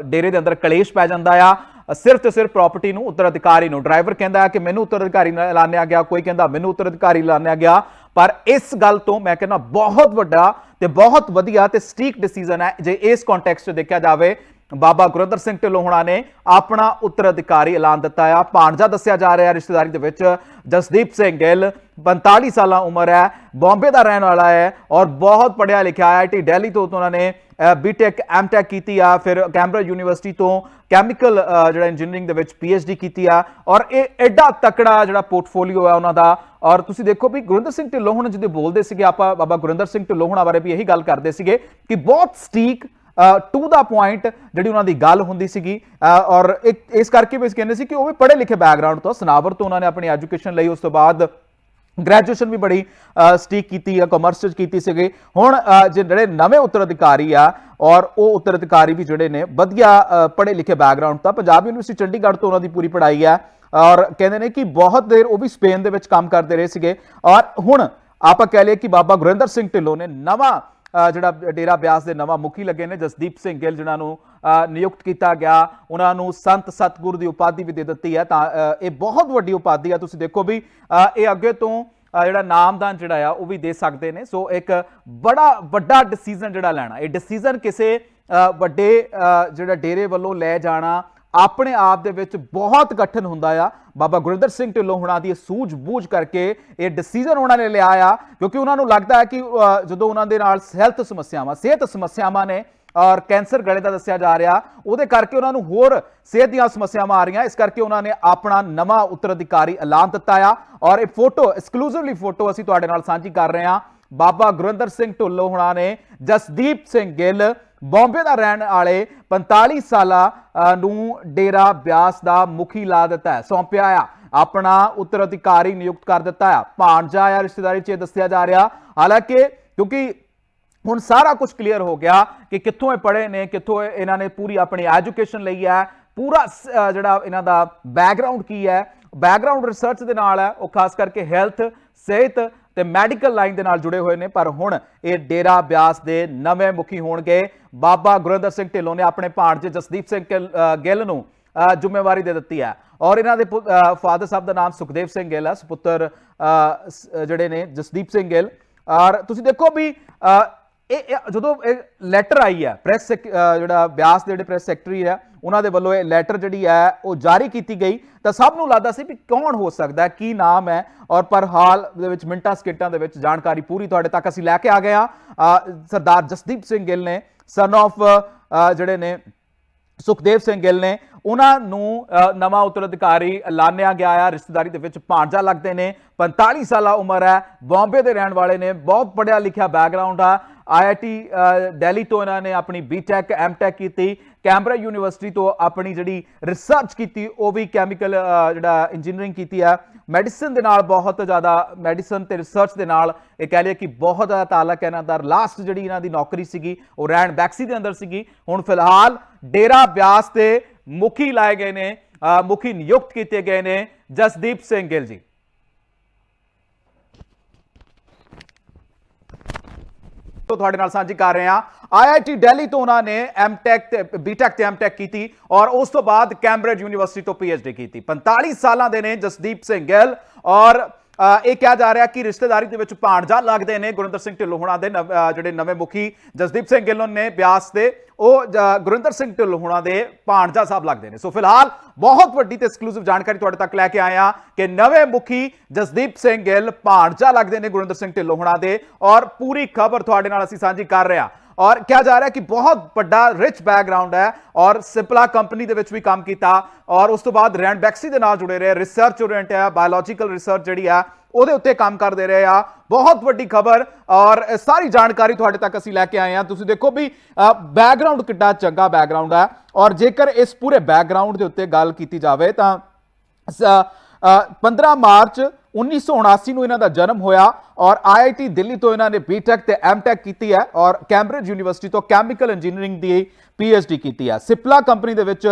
ਡੇਰੇ ਦੇ ਅੰਦਰ ਕਲੇਸ਼ ਪੈ ਜਾਂਦਾ ਆ। ਸਿਰਫ ਤੇ ਸਿਰਫ ਪ੍ਰਾਪਰਟੀ ਨੂੰ ਉੱਤਰਾਧਿਕਾਰੀ ਨੂੰ ਡਰਾਈਵਰ ਕਹਿੰਦਾ ਹੈ ਕਿ ਮੈਨੂੰ ਉੱਤਰਾਧਿਕਾਰੀ ਨਾਲ ਐਲਾਨਿਆ ਗਿਆ, ਕੋਈ ਕਹਿੰਦਾ ਮੈਨੂੰ ਉੱਤਰਾਧਿਕਾਰੀ ਐਲਾਨਿਆ ਗਿਆ। ਪਰ ਇਸ ਗੱਲ ਤੋਂ ਮੈਂ ਕਹਿੰਦਾ ਬਹੁਤ ਵੱਡਾ ਤੇ ਬਹੁਤ ਵਧੀਆ ਤੇ ਸਟੀਕ ਡਿਸੀਜਨ ਹੈ ਜੇ ਇਸ ਕੰਟੈਕਸਟ 'ਚ ਦੇਖਿਆ ਜਾਵੇ ਬਾਬਾ ਗੁਰਿੰਦਰ ਸਿੰਘ ਢਿੱਲੋਂ ਹੁਣਾਂ ਨੇ ਆਪਣਾ ਉੱਤਰਾਧਿਕਾਰੀ ਐਲਾਨ ਦਿੱਤਾ ਆ। ਭਾਣਜਾ ਦੱਸਿਆ ਜਾ ਰਿਹਾ ਰਿਸ਼ਤੇਦਾਰੀ ਦੇ ਵਿੱਚ, ਜਸਦੀਪ ਸਿੰਘ ਗਿੱਲ 45 ਸਾਲਾਂ ਉਮਰ ਹੈ, ਬੰਬੇ ਦਾ ਰਹਿਣ ਵਾਲਾ ਹੈ ਔਰ ਬਹੁਤ ਪੜ੍ਹਿਆ ਲਿਖਿਆ ਆਈਆਈਟੀ ਦਿੱਲੀ ਤੋਂ ਉਹਨਾਂ ਨੇ ਬੀਟੈਕ ਐਮਟੈਕ ਕੀਤੀ ਆ, ਫਿਰ ਕੈਂਬਰਿਜ ਯੂਨੀਵਰਸਿਟੀ ਤੋਂ ਕੈਮੀਕਲ ਜਿਹੜਾ ਇੰਜੀਨੀਅਰਿੰਗ ਦੇ ਵਿੱਚ ਪੀਐਚਡੀ ਕੀਤੀ ਆ ਔਰ ਇਹ ਐਡਾ ਤਕੜਾ ਜਿਹੜਾ ਪੋਰਟਫੋਲੀਓ ਹੈ ਉਹਨਾਂ ਦਾ ਔਰ ਤੁਸੀਂ ਦੇਖੋ ਵੀ ਗੁਰਿੰਦਰ ਸਿੰਘ ਢਿੱਲੋਂ ਹੁਣ ਜਿਹਦੇ ਬੋਲਦੇ ਸੀਗੇ, ਆਪਾਂ ਬਾਬਾ ਗੁਰਿੰਦਰ ਸਿੰਘ ਢਿੱਲੋਂ ਹੁਣਾਂ ਬਾਰੇ ਵੀ ਇਹੀ ਗੱਲ ਕਰਦੇ ਸੀਗੇ ਕਿ ਬਹੁਤ ਸਟੀਕ ਟੂ ਦਾ ਪੁਆਇੰਟ ਜਿਹੜੀ ਉਹਨਾਂ ਦੀ ਗੱਲ ਹੁੰਦੀ ਸੀਗੀ ਔਰ ਇੱਕ ਇਸ ਕਰਕੇ ਵੀ ਅਸੀਂ ਕਹਿੰਦੇ ਸੀ ਕਿ ਉਹ ਵੀ ਪੜ੍ਹੇ ਲਿਖੇ ਬੈਕਗ੍ਰਾਉਂਡ ਤੋਂ ਸਨਾਵਰ ਤੋਂ ਉਹਨਾਂ ਨੇ ਆਪਣੀ ਐਜੂਕੇਸ਼ਨ ਲਈ ਉਸ ਤੋਂ ਬਾਅਦ ਗ੍ਰੈਜੂਏਸ਼ਨ ਵੀ ਬੜੀ ਸਟੀਕ ਕੀਤੀ ਆ ਕਮਰਸ ਚ ਕੀਤੀ ਸੀਗੇ। ਹੁਣ ਜੇ ਜਿਹੜੇ ਨਵੇਂ ਉੱਤਰਾਧਿਕਾਰੀ ਆ, ਔਰ ਉਹ ਉੱਤਰਾਧਿਕਾਰੀ ਵੀ ਜਿਹੜੇ ਨੇ, ਵਧੀਆ ਪੜ੍ਹੇ ਲਿਖੇ ਬੈਕਗ੍ਰਾਉਂਡ ਤਾਂ ਪੰਜਾਬ ਯੂਨੀਵਰਸਿਟੀ ਚੰਡੀਗੜ੍ਹ ਤੋਂ ਉਹਨਾਂ ਦੀ ਪੂਰੀ ਪੜ੍ਹਾਈ ਆ, ਔਰ ਕਹਿੰਦੇ ਨੇ ਕਿ ਬਹੁਤ ਦੇਰ ਉਹ ਵੀ ਸਪੇਨ ਦੇ ਵਿੱਚ ਕੰਮ ਕਰਦੇ ਰਹੇ ਸੀਗੇ। ਔਰ ਹੁਣ ਆਪਾਂ ਕਹਿ ਲਈਏ ਕਿ ਬਾਬਾ ਗੁਰਿੰਦਰ ਸਿੰਘ ਢਿੱਲੋਂ ਨੇ ਨਵਾਂ ਜਿਹੜਾ ਡੇਰਾ ਬਿਆਸ ਦੇ ਨਵਾਂ ਮੁਖੀ ਲੱਗੇ ਨੇ, ਜਸਦੀਪ ਸਿੰਘ ਗਿੱਲ, ਜਿਨ੍ਹਾਂ ਨੂੰ ਨਿਯੁਕਤ ਕੀਤਾ ਗਿਆ। ਉਹਨਾਂ ਨੂੰ ਸੰਤ ਸਤਗੁਰ ਦੀ ਉਪਾਧੀ ਵੀ ਦੇ ਦਿੱਤੀ ਹੈ। ਤਾਂ ਇਹ ਬਹੁਤ ਵੱਡੀ ਉਪਾਧੀ ਆ। ਤੁਸੀਂ ਦੇਖੋ ਵੀ ਇਹ ਅੱਗੇ ਤੋਂ ਜਿਹੜਾ ਨਾਮਦਾਨ ਜਿਹੜਾ ਆ, ਉਹ ਵੀ ਦੇ ਸਕਦੇ ਨੇ। ਸੋ, ਇੱਕ ਬੜਾ ਵੱਡਾ ਡਿਸੀਜਨ ਜਿਹੜਾ ਲੈਣਾ। ਇਹ ਡਿਸੀਜਨ ਕਿਸੇ ਵੱਡੇ ਜਿਹੜਾ ਡੇਰੇ ਵੱਲੋਂ ਲੈ ਜਾਣਾ ਆਪਣੇ ਆਪ ਦੇ ਵਿੱਚ ਬਹੁਤ ਕਠਿਨ ਹੁੰਦਾ ਆ। ਬਾਬਾ ਗੁਰਿੰਦਰ ਸਿੰਘ ਢਿੱਲੋਂ ਹੁਣਾਂ ਦੀ ਸੂਝ-ਬੂਝ ਕਰਕੇ ਇਹ ਡਿਸੀਜਨ ਉਹਨਾਂ ਨੇ ਲਿਆ ਆ, ਕਿਉਂਕਿ ਉਹਨਾਂ ਨੂੰ ਲੱਗਦਾ ਹੈ ਕਿ ਜਦੋਂ ਉਹਨਾਂ ਦੇ ਨਾਲ ਹੈਲਥ ਸਮੱਸਿਆਵਾਂ, ਸਿਹਤ ਸਮੱਸਿਆਵਾਂ ਨੇ, ਔਰ ਕੈਂਸਰ ਗਲੇ ਦਾ ਦੱਸਿਆ ਜਾ ਰਿਹਾ, ਉਹਦੇ ਕਰਕੇ ਉਹਨਾਂ ਨੂੰ ਹੋਰ ਸਿਹਤ ਦੀਆਂ ਸਮੱਸਿਆਵਾਂ ਆ ਰਹੀਆਂ। ਇਸ ਕਰਕੇ ਉਹਨਾਂ ਨੇ ਆਪਣਾ ਨਵਾਂ ਉੱਤਰਾਧਿਕਾਰੀ ਐਲਾਨ ਦਿੱਤਾ ਆ। ਔਰ ਇਹ ਫੋਟੋ ਐਕਸਕਲੂਸਿਵਲੀ ਫੋਟੋ ਅਸੀਂ ਤੁਹਾਡੇ ਨਾਲ ਸਾਂਝੀ ਕਰ ਰਹੇ ਹਾਂ। ਬਾਬਾ ਗੁਰਿੰਦਰ ਸਿੰਘ ਢਿੱਲੋਂ ਹੁਣਾਂ ਨੇ ਜਸਦੀਪ ਸਿੰਘ ਗਿੱਲ ਬੰਬੇ ਦਾ ਰਹਿਣ ਵਾਲੇ 45 ਸਾਲਾ ਨੂੰ ਡੇਰਾ ਬਿਆਸ ਦਾ ਮੁਖੀ ਲਾ ਦਿੱਤਾ ਹੈ, ਸੌਂਪਿਆ ਆ। ਆਪਣਾ ਉੱਤਰਾਧਿਕਾਰੀ ਨਿਯੁਕਤ ਕਰ ਦਿੱਤਾ ਆ। ਭਾਣਜਾ ਆ, ਰਿਸ਼ਤੇਦਾਰੀ 'ਚ ਇਹ ਦੱਸਿਆ ਜਾ ਰਿਹਾ। ਹਾਲਾਂਕਿ, ਕਿਉਂਕਿ ਹੁਣ ਸਾਰਾ ਕੁਝ ਕਲੀਅਰ ਹੋ ਗਿਆ ਕਿ ਕਿੱਥੋਂ ਇਹ ਪੜ੍ਹੇ ਨੇ, ਕਿੱਥੋਂ ਇਹਨਾਂ ਨੇ ਪੂਰੀ ਆਪਣੀ ਐਜੂਕੇਸ਼ਨ ਲਈ ਹੈ ਪੂਰਾ ਜਿਹੜਾ ਇਹਨਾਂ ਦਾ ਬੈਕਗ੍ਰਾਉਂਡ ਕੀ ਹੈ? ਬੈਕਗ੍ਰਾਉਂਡ ਰਿਸਰਚ ਦੇ ਨਾਲ ਹੈ ਉਹ ਖਾਸ ਕਰਕੇ ਹੈਲਥ ਸਿਹਤ ਤੇ ਮੈਡੀਕਲ ਲਾਈਨ ਦੇ ਨਾਲ ਜੁੜੇ ਹੋਏ ਨੇ, ਪਰ ਹੁਣ ਇਹ ਡੇਰਾ ਬਿਆਸ ਦੇ ਨਵੇਂ ਮੁਖੀ ਹੋਣਗੇ। ਬਾਬਾ ਗੁਰਿੰਦਰ ਸਿੰਘ ਢਿੱਲੋਂ ਨੇ ਆਪਣੇ ਭਾਣਜੇ ਜਸਦੀਪ ਸਿੰਘ ਗਿੱਲ- ਗਿੱਲ ਨੂੰ ਜ਼ਿੰਮੇਵਾਰੀ ਦੇ ਦਿੱਤੀ ਹੈ। ਔਰ ਇਹਨਾਂ ਦੇ ਫਾਦਰ ਸਾਹਿਬ ਦਾ ਨਾਮ ਸੁਖਦੇਵ ਸਿੰਘ ਗਿੱਲ ਹੈ, ਸੁਪੁੱਤਰ ਜਿਹੜੇ ਨੇ ਜਸਦੀਪ ਸਿੰਘ ਗਿੱਲ। ਔਰ ਤੁਸੀਂ ਦੇਖੋ ਵੀ ਇਹ ਜਦੋਂ ਇਹ ਲੈਟਰ ਆਈ ਹੈ ਪ੍ਰੈਸ ਜਿਹੜਾ ਬਿਆਸ ਦੇ ਜਿਹੜੇ ਪ੍ਰੈਸ ਸੈਕਟਰੀ ਹੈ ਉਹਨਾਂ ਦੇ ਵੱਲੋਂ ਇਹ ਲੈਟਰ ਜਿਹੜੀ ਹੈ ਉਹ ਜਾਰੀ ਕੀਤੀ ਗਈ। ਤਾਂ ਸਭ ਨੂੰ ਲੱਗਦਾ ਸੀ ਵੀ ਕੌਣ ਹੋ ਸਕਦਾ ਕੀ ਨਾਮ ਹੈ ਔਰ ਪਰ ਹਾਲ ਦੇ ਵਿੱਚ ਮਿੰਟਾਂ ਸਕਿੰਟਾਂ ਦੇ ਵਿੱਚ ਜਾਣਕਾਰੀ ਪੂਰੀ ਤੁਹਾਡੇ ਤੱਕ ਅਸੀਂ ਲੈ ਕੇ ਆ ਗਏ ਹਾਂ। ਸਰਦਾਰ ਜਸਦੀਪ ਸਿੰਘ ਗਿੱਲ ਨੇ ਸਨ of ਜਿਹੜੇ ਨੇ ਸੁਖਦੇਵ ਸਿੰਘ ਗਿੱਲ ਨੇ ਉਹਨਾਂ ਨੂੰ ਅ, ਨਵਾਂ ਉੱਤਰਾਧਿਕਾਰੀ ਐਲਾਨਿਆ ਗਿਆ ਆ। ਰਿਸ਼ਤੇਦਾਰੀ ਦੇ ਵਿੱਚ ਭਾਂਜਾ ਲੱਗਦੇ ਨੇ 45 ਸਾਲਾ ਉਮਰ ਹੈ ਬੰਬੇ ਦੇ ਰਹਿਣ ਵਾਲੇ ਨੇ ਬਹੁਤ ਪੜਿਆ ਲਿਖਿਆ ਬੈਕਗ੍ਰਾਉਂਡ ਆ। ਆਈਆਈਟੀ ਦਿੱਲੀ ਤੋਂ ਇਹਨਾਂ ਨੇ ਆਪਣੀ ਬੀਟੈਕ ਐਮਟੈਕ ਕੀਤੀ। ਕੈਂਬਰਾ ਯੂਨੀਵਰਸਿਟੀ ਤੋਂ ਆਪਣੀ ਜਿਹੜੀ ਰਿਸਰਚ ਕੀਤੀ, ਉਹ ਵੀ ਕੈਮੀਕਲ ਜਿਹੜਾ ਇੰਜੀਨੀਅਰਿੰਗ ਕੀਤੀ ਆ ਮੈਡੀਸਨ ਦੇ ਨਾਲ ਬਹੁਤ ਜ਼ਿਆਦਾ ਮੈਡੀਸਨ ਤੇ ਰਿਸਰਚ ਦੇ ਨਾਲ ਇਹ ਕਹਿ ਲਈਏ ਕਿ ਬਹੁਤ ਜ਼ਿਆਦਾ ਤਾਲਕ ਹੈ। ਇਹਨਾਂ ਦਾ ਲਾਸਟ ਜਿਹੜੀ ਇਹਨਾਂ ਦੀ ਨੌਕਰੀ ਸੀਗੀ, ਉਹ ਰੈਂਡ ਬੈਕਸੀ ਦੇ ਅੰਦਰ ਸੀਗੀ। ਹੁਣ ਫਿਲਹਾਲ ਡੇਰਾ ਬਿਆਸ ਤੇ ਮੁਖੀ ਲਾਏ ਗਏ ਨੇ ਮੁਖੀ ਨਿਯੁਕਤ ਕੀਤੇ ਗਏ ਨੇ ਜਸਦੀਪ ਸਿੰਘ ਗਿੱਲ ਜੀ। ਤੋਂ ਤੁਹਾਡੇ ਨਾਲ ਸਾਂਝੀ ਕਰ ਰਹੇ ਹਾਂ। ਆਈਆਈਟੀ ਦਿੱਲੀ ਤੋਂ ਉਹਨਾਂ ਨੇ ਐਮਟੈਕ ਤੇ ਬੀਟੈਕ ਤੇ ਐਮਟੈਕ ਕੀਤੀ ਔਰ ਉਸ ਤੋਂ ਬਾਅਦ ਕੈਂਬਰਿਜ ਯੂਨੀਵਰਸਿਟੀ ਤੋਂ ਪੀਐਚਡੀ ਕੀਤੀ। 45 ਸਾਲਾਂ ਦੇ ਨੇ ਜਸਦੀਪ ਸਿੰਘ ਗਿੱਲ ਔਰ ਇਹ ਕਿਹਾ ਜਾ ਰਿਹਾ ਕਿ ਰਿਸ਼ਤੇਦਾਰੀ ਦੇ ਵਿੱਚ ਭਾਣਜਾ ਲੱਗਦੇ ਨੇ। ਗੁਰਿੰਦਰ ਸਿੰਘ ਢਿੱਲੋਂ ਹੁਣਾਂ ਦੇ ਨਵ- ਜਿਹੜੇ ਨਵੇਂ ਮੁਖੀ ਜਸਦੀਪ ਸਿੰਘ ਗਿੱਲ ਨੇ ਬਿਆਸ ਦੇ ਉਹ ਗੁਰਿੰਦਰ ਸਿੰਘ ਢਿੱਲੋਂ ਹੁਣਾਂ ਦੇ ਭਾਣਜਾ ਸਾਹਿਬ ਲੱਗਦੇ ਨੇ। ਸੋ ਫਿਲਹਾਲ ਬਹੁਤ ਵੱਡੀ ਤੇ ਐਕਸਕਲੂਸਿਵ ਜਾਣਕਾਰੀ ਤੁਹਾਡੇ ਤੱਕ ਲੈ ਕੇ ਆਏ ਹਾਂ ਕਿ ਨਵੇਂ ਮੁਖੀ ਜਸਦੀਪ ਸਿੰਘ ਗਿੱਲ ਭਾਣਜਾ ਲੱਗਦੇ ਨੇ ਗੁਰਿੰਦਰ ਸਿੰਘ ਢਿੱਲੋਂ ਹੁਣਾਂ ਦੇ। ਔਰ ਪੂਰੀ ਖਬਰ ਤੁਹਾਡੇ ਨਾਲ ਅਸੀਂ ਸਾਂਝੀ ਕਰ ਰਹੇ ਹਾਂ। ਔਰ ਕਿਹਾ ਜਾ ਰਿਹਾ ਕਿ ਬਹੁਤ ਵੱਡਾ ਰਿਚ ਬੈਕਗ੍ਰਾਉਂਡ ਹੈ ਔਰ ਸਿਪਲਾ ਕੰਪਨੀ ਦੇ ਵਿੱਚ ਵੀ ਕੰਮ ਕੀਤਾ ਔਰ ਉਸ ਤੋਂ ਬਾਅਦ ਰੈਂਡ ਬੈਕਸੀ ਦੇ ਨਾਲ ਜੁੜੇ ਰਹੇ ਰਿਸਰਚ ਓਰੀਐਂਟ ਹੈ ਬਾਇਓਲੋਜੀਕਲ ਰਿਸਰਚ ਜਿਹੜੀ ਆ ਉਹਦੇ ਉੱਤੇ ਕੰਮ ਕਰਦੇ ਰਹੇ ਆ। ਬਹੁਤ ਵੱਡੀ ਖਬਰ ਔਰ ਸਾਰੀ ਜਾਣਕਾਰੀ ਤੁਹਾਡੇ ਤੱਕ ਅਸੀਂ ਲੈ ਕੇ ਆਏ ਆ ਤੁਸੀਂ ਦੇਖੋ ਵੀ ਬੈਕਗ੍ਰਾਉਂਡ ਕਿੱਡਾ ਚੰਗਾ ਬੈਕਗ੍ਰਾਉਂਡ ਹੈ ਔਰ ਜੇਕਰ ਇਸ ਪੂਰੇ ਬੈਕਗ੍ਰਾਉਂਡ ਦੇ ਉੱਤੇ ਗੱਲ ਕੀਤੀ ਜਾਵੇ ਤਾਂ ਸ- 15 ਮਾਰਚ 1979 ਨੂੰ ਇਹਨਾਂ ਦਾ ਜਨਮ ਹੋਇਆ ਔਰ ਆਈਆਈਟੀ ਦਿੱਲੀ ਤੋਂ ਇਹਨਾਂ ਨੇ ਬੀਟੈਕ ਤੇ ਐਮਟੈਕ ਕੀਤੀ ਹੈ ਔਰ ਕੈਂਬਰਿਜ ਯੂਨੀਵਰਸਿਟੀ ਤੋਂ ਕੈਮੀਕਲ ਇੰਜੀਨੀਅਰਿੰਗ ਦੀ ਪੀਐਚਡੀ ਕੀਤੀ ਹੈ ਸਿਪਲਾ ਕੰਪਨੀ ਦੇ ਵਿੱਚ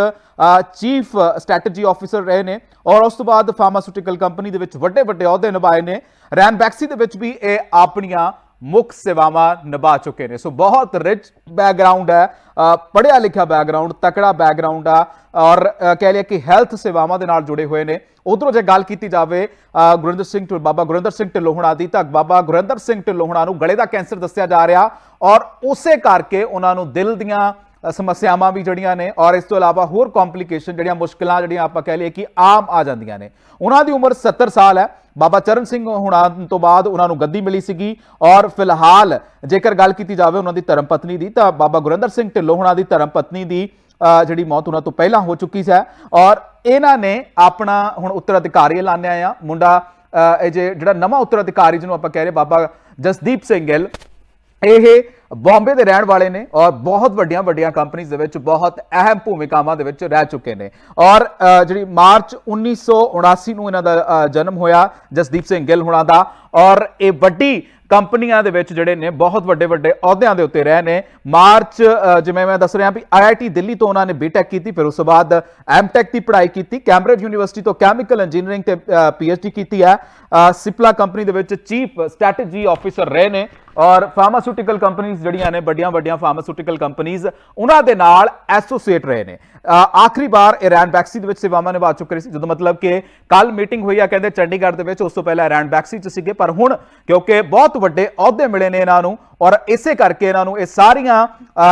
ਚੀਫ ਸਟ੍ਰੈਟਜੀ ਆਫੀਸਰ ਰਹੇ ਨੇ ਔਰ ਉਸ ਤੋਂ ਬਾਅਦ ਫਾਰਮਾਸਿਊਟੀਕਲ ਕੰਪਨੀ ਦੇ ਵਿੱਚ ਵੱਡੇ ਵੱਡੇ ਅਹੁਦੇ ਨਿਭਾਏ ਨੇ ਰੈਨਬੈਕਸੀ ਦੇ ਵਿੱਚ ਵੀ ਇਹ ਆਪਣੀਆਂ ਮੁੱਖ ਸੇਵਾਵਾਂ ਨਿਭਾ ਚੁੱਕੇ ਨੇ। ਸੋ ਬਹੁਤ ਰਿਚ ਬੈਕਗ੍ਰਾਉਂਡ ਹੈ ਅ, ਪੜ੍ਹਿਆ ਲਿਖਿਆ ਬੈਕਗ੍ਰਾਉਂਡ ਤਕੜਾ ਬੈਕਗ੍ਰਾਉਂਡ ਆ ਔਰ ਕਹਿ ਲਿਆ ਕਿ ਹੈਲਥ ਸੇਵਾਵਾਂ ਦੇ ਨਾਲ ਜੁੜੇ ਹੋਏ ਨੇ। ਉਧਰੋਂ ਜੇ ਗੱਲ ਕੀਤੀ ਜਾਵੇ ਗੁਰਿੰਦਰ ਸਿੰਘ ਢਿੱਲੋਂ ਬਾਬਾ ਗੁਰਿੰਦਰ ਸਿੰਘ ਢਿੱਲੋਹਣਾ ਦੀ ਤਾਂ ਬਾਬਾ ਗੁਰਿੰਦਰ ਸਿੰਘ ਢਿੱਲੋਹਣਾ ਨੂੰ ਗਲੇ ਦਾ ਕੈਂਸਰ ਦੱਸਿਆ ਜਾ ਰਿਹਾ ਔਰ ਉਸੇ ਕਰਕੇ ਉਹਨਾਂ ਨੂੰ ਦਿਲ ਦੀਆਂ ਸਮੱਸਿਆਵਾਂ ਵੀ ਜਿਹੜੀਆਂ ਨੇ ਔਰ ਇਸ ਤੋਂ ਇਲਾਵਾ ਹੋਰ ਕੰਪਲਿਕੇਸ਼ਨ ਜਿਹੜੀਆਂ ਮੁਸ਼ਕਲਾਂ ਜਿਹੜੀਆਂ ਆਪਾਂ ਕਹਿ ਲਈਏ ਕਿ ਆਮ ਆ ਜਾਂਦੀਆਂ ਨੇ। ਉਹਨਾਂ ਦੀ ਉਮਰ 70 ਸਾਲ ਹੈ। ਬਾਬਾ ਚਰਨ ਸਿੰਘ ਹੁਣਾਂ ਤੋਂ ਬਾਅਦ ਉਹਨਾਂ ਨੂੰ ਗੱਦੀ ਮਿਲੀ ਸੀਗੀ ਔਰ ਫਿਲਹਾਲ ਜੇਕਰ ਗੱਲ ਕੀਤੀ ਜਾਵੇ ਉਹਨਾਂ ਦੀ ਧਰਮ ਪਤਨੀ ਦੀ ਤਾਂ ਬਾਬਾ ਗੁਰਿੰਦਰ ਸਿੰਘ ਢਿੱਲੋਂ ਹੁਣਾਂ ਦੀ ਧਰਮ ਪਤਨੀ ਦੀ ਜਿਹੜੀ ਮੌਤ ਉਹਨਾਂ ਤੋਂ ਪਹਿਲਾਂ ਹੋ ਚੁੱਕੀ ਸੀ। ਔਰ ਇਹਨਾਂ ਨੇ ਆਪਣਾ ਹੁਣ ਉੱਤਰਾਧਿਕਾਰੀ ਐਲਾਨਿਆ ਆ। ਮੁੰਡਾ ਇਹ ਜੇ ਜਿਹੜਾ ਨਵਾਂ ਉੱਤਰਾਧਿਕਾਰੀ ਜਿਹਨੂੰ ਆਪਾਂ ਕਹਿ ਰਹੇ ਬਾਬਾ ਜਸਦੀਪ ਸਿੰਘ ਗਿੱਲ, ਇਹ ਬੰਬੇ ਦੇ ਰਹਿਣ ਵਾਲੇ ਨੇ ਔਰ ਬਹੁਤ ਵੱਡੀਆਂ ਵੱਡੀਆਂ ਕੰਪਨੀਆਂ ਦੇ ਵਿੱਚ ਬਹੁਤ ਅਹਿਮ ਭੂਮਿਕਾਵਾਂ ਦੇ ਵਿੱਚ ਰਹਿ ਚੁੱਕੇ ਨੇ। ਔਰ ਅ, ਜਿਹੜੀ ਮਾਰਚ 1979 ਨੂੰ ਇਹਨਾਂ ਦਾ ਅ, ਜਨਮ ਹੋਇਆ ਜਸਦੀਪ ਸਿੰਘ ਗਿੱਲ ਹੁਣਾਂ ਦਾ ਔਰ ਇਹ ਵੱਡੀ ਕੰਪਨੀਆਂ ਦੇ ਵਿੱਚ ਜਿਹੜੇ ਨੇ ਬਹੁਤ ਵੱਡੇ ਵੱਡੇ ਅਹੁਦਿਆਂ ਦੇ ਉੱਤੇ ਰਹੇ ਨੇ। ਮਾਰਚ ਜਿਵੇਂ ਮੈਂ ਦੱਸ ਰਿਹਾ ਵੀ ਆਈਆਈਟੀ ਦਿੱਲੀ ਤੋਂ ਉਹਨਾਂ ਨੇ ਬੀਟੈਕ ਕੀਤੀ, ਫਿਰ ਉਸ ਤੋਂ ਬਾਅਦ ਐਮਟੈਕ ਦੀ ਪੜ੍ਹਾਈ ਕੀਤੀ ਕੈਂਬਰਿਜ ਯੂਨੀਵਰਸਿਟੀ ਤੋਂ ਕੈਮੀਕਲ ਇੰਜੀਨੀਅਰਿੰਗ ਤੇ ਪੀਐਚਡੀ ਕੀਤੀ ਹੈ। ਸਿਪਲਾ ਕੰਪਨੀ ਦੇ ਵਿੱਚ ਚੀਫ ਸਟ੍ਰੈਟਜੀ ਆਫੀਸਰ ਰਹੇ ਨੇ ਔਰ ਫਾਰਮਾਸਿਊਟੀਕਲ ਕੰਪਨੀਆਂ ਜਿਹੜੀਆਂ ਨੇ, ਵੱਡੀਆਂ ਵੱਡੀਆਂ ਫਾਰਮਾਸਿਊਟੀਕਲ ਕੰਪਨੀਆਂ ਉਹਨਾਂ ਦੇ ਨਾਲ ਐਸੋਸੀਏਟ ਰਹੇ ਨੇ। ਆਖਰੀ ਵਾਰ ਇਹ ਬੈਕਸੀ ਦੇ ਵਿੱਚ ਸੇਵਾਵਾਂ ਨਿਭਾ ਚੁੱਕੇ ਸੀ, ਜਦੋਂ ਮਤਲਬ ਕਿ ਕੱਲ ਮੀਟਿੰਗ ਹੋਈ ਆ, ਕਹਿੰਦੇ ਚੰਡੀਗੜ੍ਹ ਦੇ ਵਿੱਚ, ਉਸ ਤੋਂ ਪਹਿਲਾਂ ਰੈਂਡ ਬੈਕਸੀ ਚ ਸੀਗੇ ਪਰ ਹੁਣ ਕਿਉਂਕਿ ਬਹੁਤ ਵੱਡੇ ਅਹੁਦੇ ਮਿਲੇ ਨੇ ਇਹਨਾਂ ਨੂੰ ਔਰ ਇਸੇ ਕਰਕੇ ਇਹਨਾਂ ਨੂੰ ਇਹ ਸਾਰੀਆਂ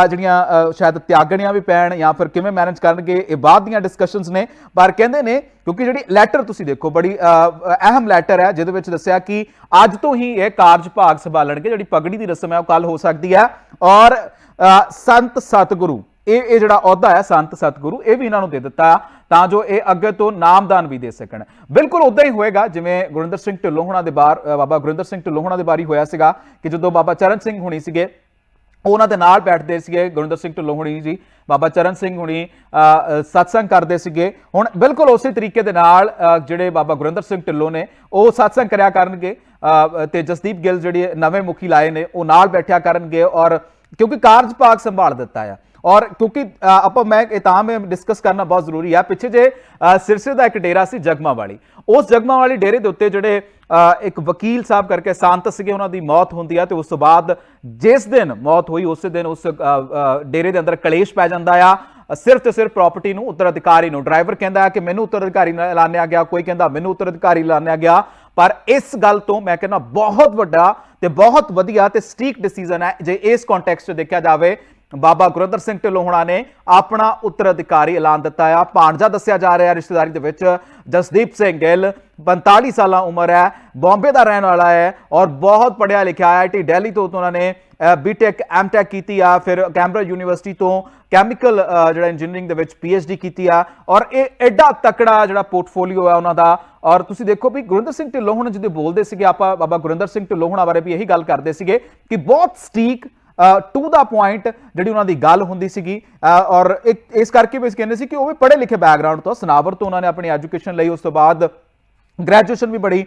ਜਿਹੜੀਆਂ ਸ਼ਾਇਦ ਤਿਆਗਣੀਆਂ ਵੀ ਪੈਣ ਜਾਂ ਫਿਰ ਕਿਵੇਂ ਮੈਨੇਜ ਕਰਨਗੇ, ਇਹ ਬਾਅਦ ਦੀਆਂ ਡਿਸਕਸ਼ਨਸ ਨੇ। ਪਰ ਕਹਿੰਦੇ ਨੇ, ਕਿਉਂਕਿ ਜਿਹੜੀ ਲੈਟਰ ਤੁਸੀਂ ਦੇਖੋ, ਬੜੀ ਅਹਿਮ ਲੈਟਰ ਹੈ, ਜਿਹਦੇ ਵਿੱਚ ਦੱਸਿਆ ਕਿ ਅੱਜ ਤੋਂ ਹੀ ਇਹ ਕਾਰਜ ਭਾਗ ਸੰਭਾਲਣਗੇ, ਜਿਹੜੀ ਪਗੜੀ ਦੀ ਰਸਮ ਹੈ, ਉਹ ਕੱਲ ਹੋ ਸਕਦੀ ਹੈ। ਔਰ ਸੰਤ ਸਤਿਗੁਰੂ, ਇਹ ਇਹ ਜਿਹੜਾ ਅਹੁਦਾ ਹੈ, ਸੰਤ ਸਤਿਗੁਰੂ, ਇਹ ਵੀ ਇਹਨਾਂ ਨੂੰ ਦੇ ਦਿੱਤਾ। ਤਾਂ ਜੋ ਇਹ ਅੱਗੇ ਤੋਂ ਨਾਮਦਾਨ ਵੀ ਦੇ ਸਕਣ। ਬਿਲਕੁਲ ਉਦਾਂ ਹੀ ਹੋਏਗਾ ਜਿਵੇਂ ਗੁਰਿੰਦਰ ਸਿੰਘ ਢਿੱਲੋਂ ਹੋਣਾ ਦੇ ਬਾਰ ਬਾਬਾ ਗੁਰਿੰਦਰ ਸਿੰਘ ਢਿੱਲੋਂ ਹੋਣਾ ਦੇ ਬਾਰੀ ਹੋਇਆ ਸੀਗਾ ਕਿ ਜਦੋਂ ਬਾਬਾ ਚਰਨ ਸਿੰਘ ਹੋਣੀ ਸੀਗੇ ਉਹਨਾਂ ਦੇ ਨਾਲ ਬੈਠਦੇ ਸੀਗੇ ਗੁਰਿੰਦਰ ਸਿੰਘ ਢਿੱਲੋਂ ਹੁਣੀ ਜੀ ਬਾਬਾ ਚਰਨ ਸਿੰਘ ਹੁਣੀ ਅ, ਸਤਸੰਗ ਕਰਦੇ ਸੀਗੇ। ਹੁਣ ਬਿਲਕੁਲ ਉਸੇ ਤਰੀਕੇ ਦੇ ਨਾਲ ਜਿਹੜੇ ਬਾਬਾ ਗੁਰਿੰਦਰ ਸਿੰਘ ਢਿੱਲੋਂ ਨੇ ਉਹ ਸਤਸੰਗ ਕਰਿਆ ਕਰਨਗੇ। ਅ, ਤੇ ਜਸਦੀਪ ਗਿੱਲ ਜਿਹੜੇ ਨਵੇਂ ਮੁਖੀ ਲਾਏ ਨੇ ਉਹ ਨਾਲ ਬੈਠਿਆ ਕਰਨਗੇ ਔਰ ਕਿਉਂਕਿ ਕਾਰਜ ਭਾਗ ਸੰਭਾਲ ਦਿੱਤਾ ਆ। ਔਰ ਕਿਉਂਕਿ ਆਪਾਂ, ਮੈਂ ਇਹ ਤਾਂ ਮੈਂ ਡਿਸਕਸ ਕਰਨਾ ਬਹੁਤ ਜ਼ਰੂਰੀ ਆ। ਪਿੱਛੇ ਜੇ ਸਿਰਸੇ ਦਾ ਇੱਕ ਡੇਰਾ ਸੀ ਜਗਮਾ ਵਾਲੀ ਉਸ ਜਗਮਾ ਵਾਲੀ ਡੇਰੇ ਦੇ ਉੱਤੇ ਜਿਹੜੇ ਇੱਕ ਵਕੀਲ ਸਾਹਿਬ ਕਰਕੇ ਸੰਤ ਸੀਗੇ, ਉਹਨਾਂ ਦੀ ਮੌਤ ਹੁੰਦੀ ਆ ਤੇ ਉਸ ਤੋਂ ਬਾਅਦ ਜਿਸ ਦਿਨ ਮੌਤ ਹੋਈ, ਉਸੇ ਦਿਨ ਉਸ ਡੇਰੇ ਦੇ ਅੰਦਰ ਕਲੇਸ਼ ਪੈ ਜਾਂਦਾ ਆ। ਸਿਰਫ ਤੇ ਸਿਰਫ ਪ੍ਰਾਪਰਟੀ ਨੂੰ ਉੱਤਰਾਧਿਕਾਰੀ ਨੂੰ ਡਰਾਈਵਰ ਕਹਿੰਦਾ ਕਿ ਮੈਨੂੰ ਉੱਤਰਾਧਿਕਾਰੀ ਨਾਲ ਐਲਾਨਿਆ ਗਿਆ, ਕੋਈ ਕਹਿੰਦਾ ਮੈਨੂੰ ਉੱਤਰਾਧਿਕਾਰੀ ਐਲਾਨਿਆ ਗਿਆ। ਪਰ ਇਸ ਗੱਲ ਤੋਂ ਮੈਂ ਕਹਿੰਦਾ ਬਹੁਤ ਵੱਡਾ ਤੇ ਬਹੁਤ ਵਧੀਆ ਤੇ ਸਟੀਕ ਡਿਸੀਜਨ ਹੈ ਜੇ ਇਸ ਕੰਟੈਕਸਟ 'ਚ ਦੇਖਿਆ ਜਾਵੇ ਬਾਬਾ ਗੁਰਿੰਦਰ ਸਿੰਘ ਢਿੱਲੋਂ ਹੁਣਾ ਨੇ ਆਪਣਾ ਉੱਤਰਾਧਿਕਾਰੀ ਐਲਾਨ ਦਿੱਤਾ ਆ। ਭਾਣਜਾ ਦੱਸਿਆ ਜਾ ਰਿਹਾ ਰਿਸ਼ਤੇਦਾਰੀ ਦੇ ਵਿੱਚ, ਜਸਦੀਪ ਸਿੰਘ ਗਿੱਲ 45 ਸਾਲਾਂ ਉਮਰ ਹੈ, ਬੰਬੇ ਦਾ ਰਹਿਣ ਵਾਲਾ ਹੈ ਔਰ ਬਹੁਤ ਪੜਿਆ ਲਿਖਿਆ ਹੈ। ਆਈਟੀ ਦਿੱਲੀ ਤੋਂ ਉਹਨਾਂ ਨੇ ਬੀਟੈਕ ਐਮਟੈਕ ਕੀਤੀ ਆ, ਫਿਰ ਕੈਂਬਰਿਜ ਯੂਨੀਵਰਸਿਟੀ ਤੋਂ ਕੈਮੀਕਲ ਜਿਹੜਾ ਇੰਜੀਨੀਅਰਿੰਗ ਦੇ ਵਿੱਚ ਪੀਐਚਡੀ ਕੀਤੀ ਆ ਔਰ ਇਹ ਐਡਾ ਤਕੜਾ ਜਿਹੜਾ ਪੋਰਟਫੋਲੀਓ ਹੈ ਉਹਨਾਂ ਦਾ। ਔਰ ਤੁਸੀਂ ਦੇਖੋ ਵੀ ਗੁਰਿੰਦਰ ਸਿੰਘ ਢਿੱਲੋਂ ਹੁਣ ਜਿਹਦੇ ਬੋਲਦੇ ਸੀਗੇ, ਆਪਾਂ ਬਾਬਾ ਗੁਰਿੰਦਰ ਸਿੰਘ ਢਿੱਲੋਂ ਹੁਣਾਂ ਬਾਰੇ ਵੀ ਇਹੀ ਗੱਲ ਕਰਦੇ ਸੀਗੇ ਕਿ ਬਹੁਤ ਸਟੀਕ ਟੂ ਦਾ ਪੁਆਇੰਟ ਜਿਹੜੀ ਉਹਨਾਂ ਦੀ ਗੱਲ ਹੁੰਦੀ ਸੀਗੀ ਔਰ ਇੱਕ- ਇਸ ਕਰਕੇ ਵੀ ਅਸੀਂ ਕਹਿੰਦੇ ਸੀ ਕਿ ਉਹ ਵੀ ਪੜ੍ਹੇ ਲਿਖੇ ਬੈਕਗ੍ਰਾਉਂਡ ਤੋਂ ਸਨਾਵਰ ਤੋਂ ਉਹਨਾਂ ਨੇ ਆਪਣੀ ਐਜੂਕੇਸ਼ਨ ਲਈ, ਉਸ ਤੋਂ ਬਾਅਦ ਗ੍ਰੈਜੂਏਸ਼ਨ ਵੀ ਬੜੀ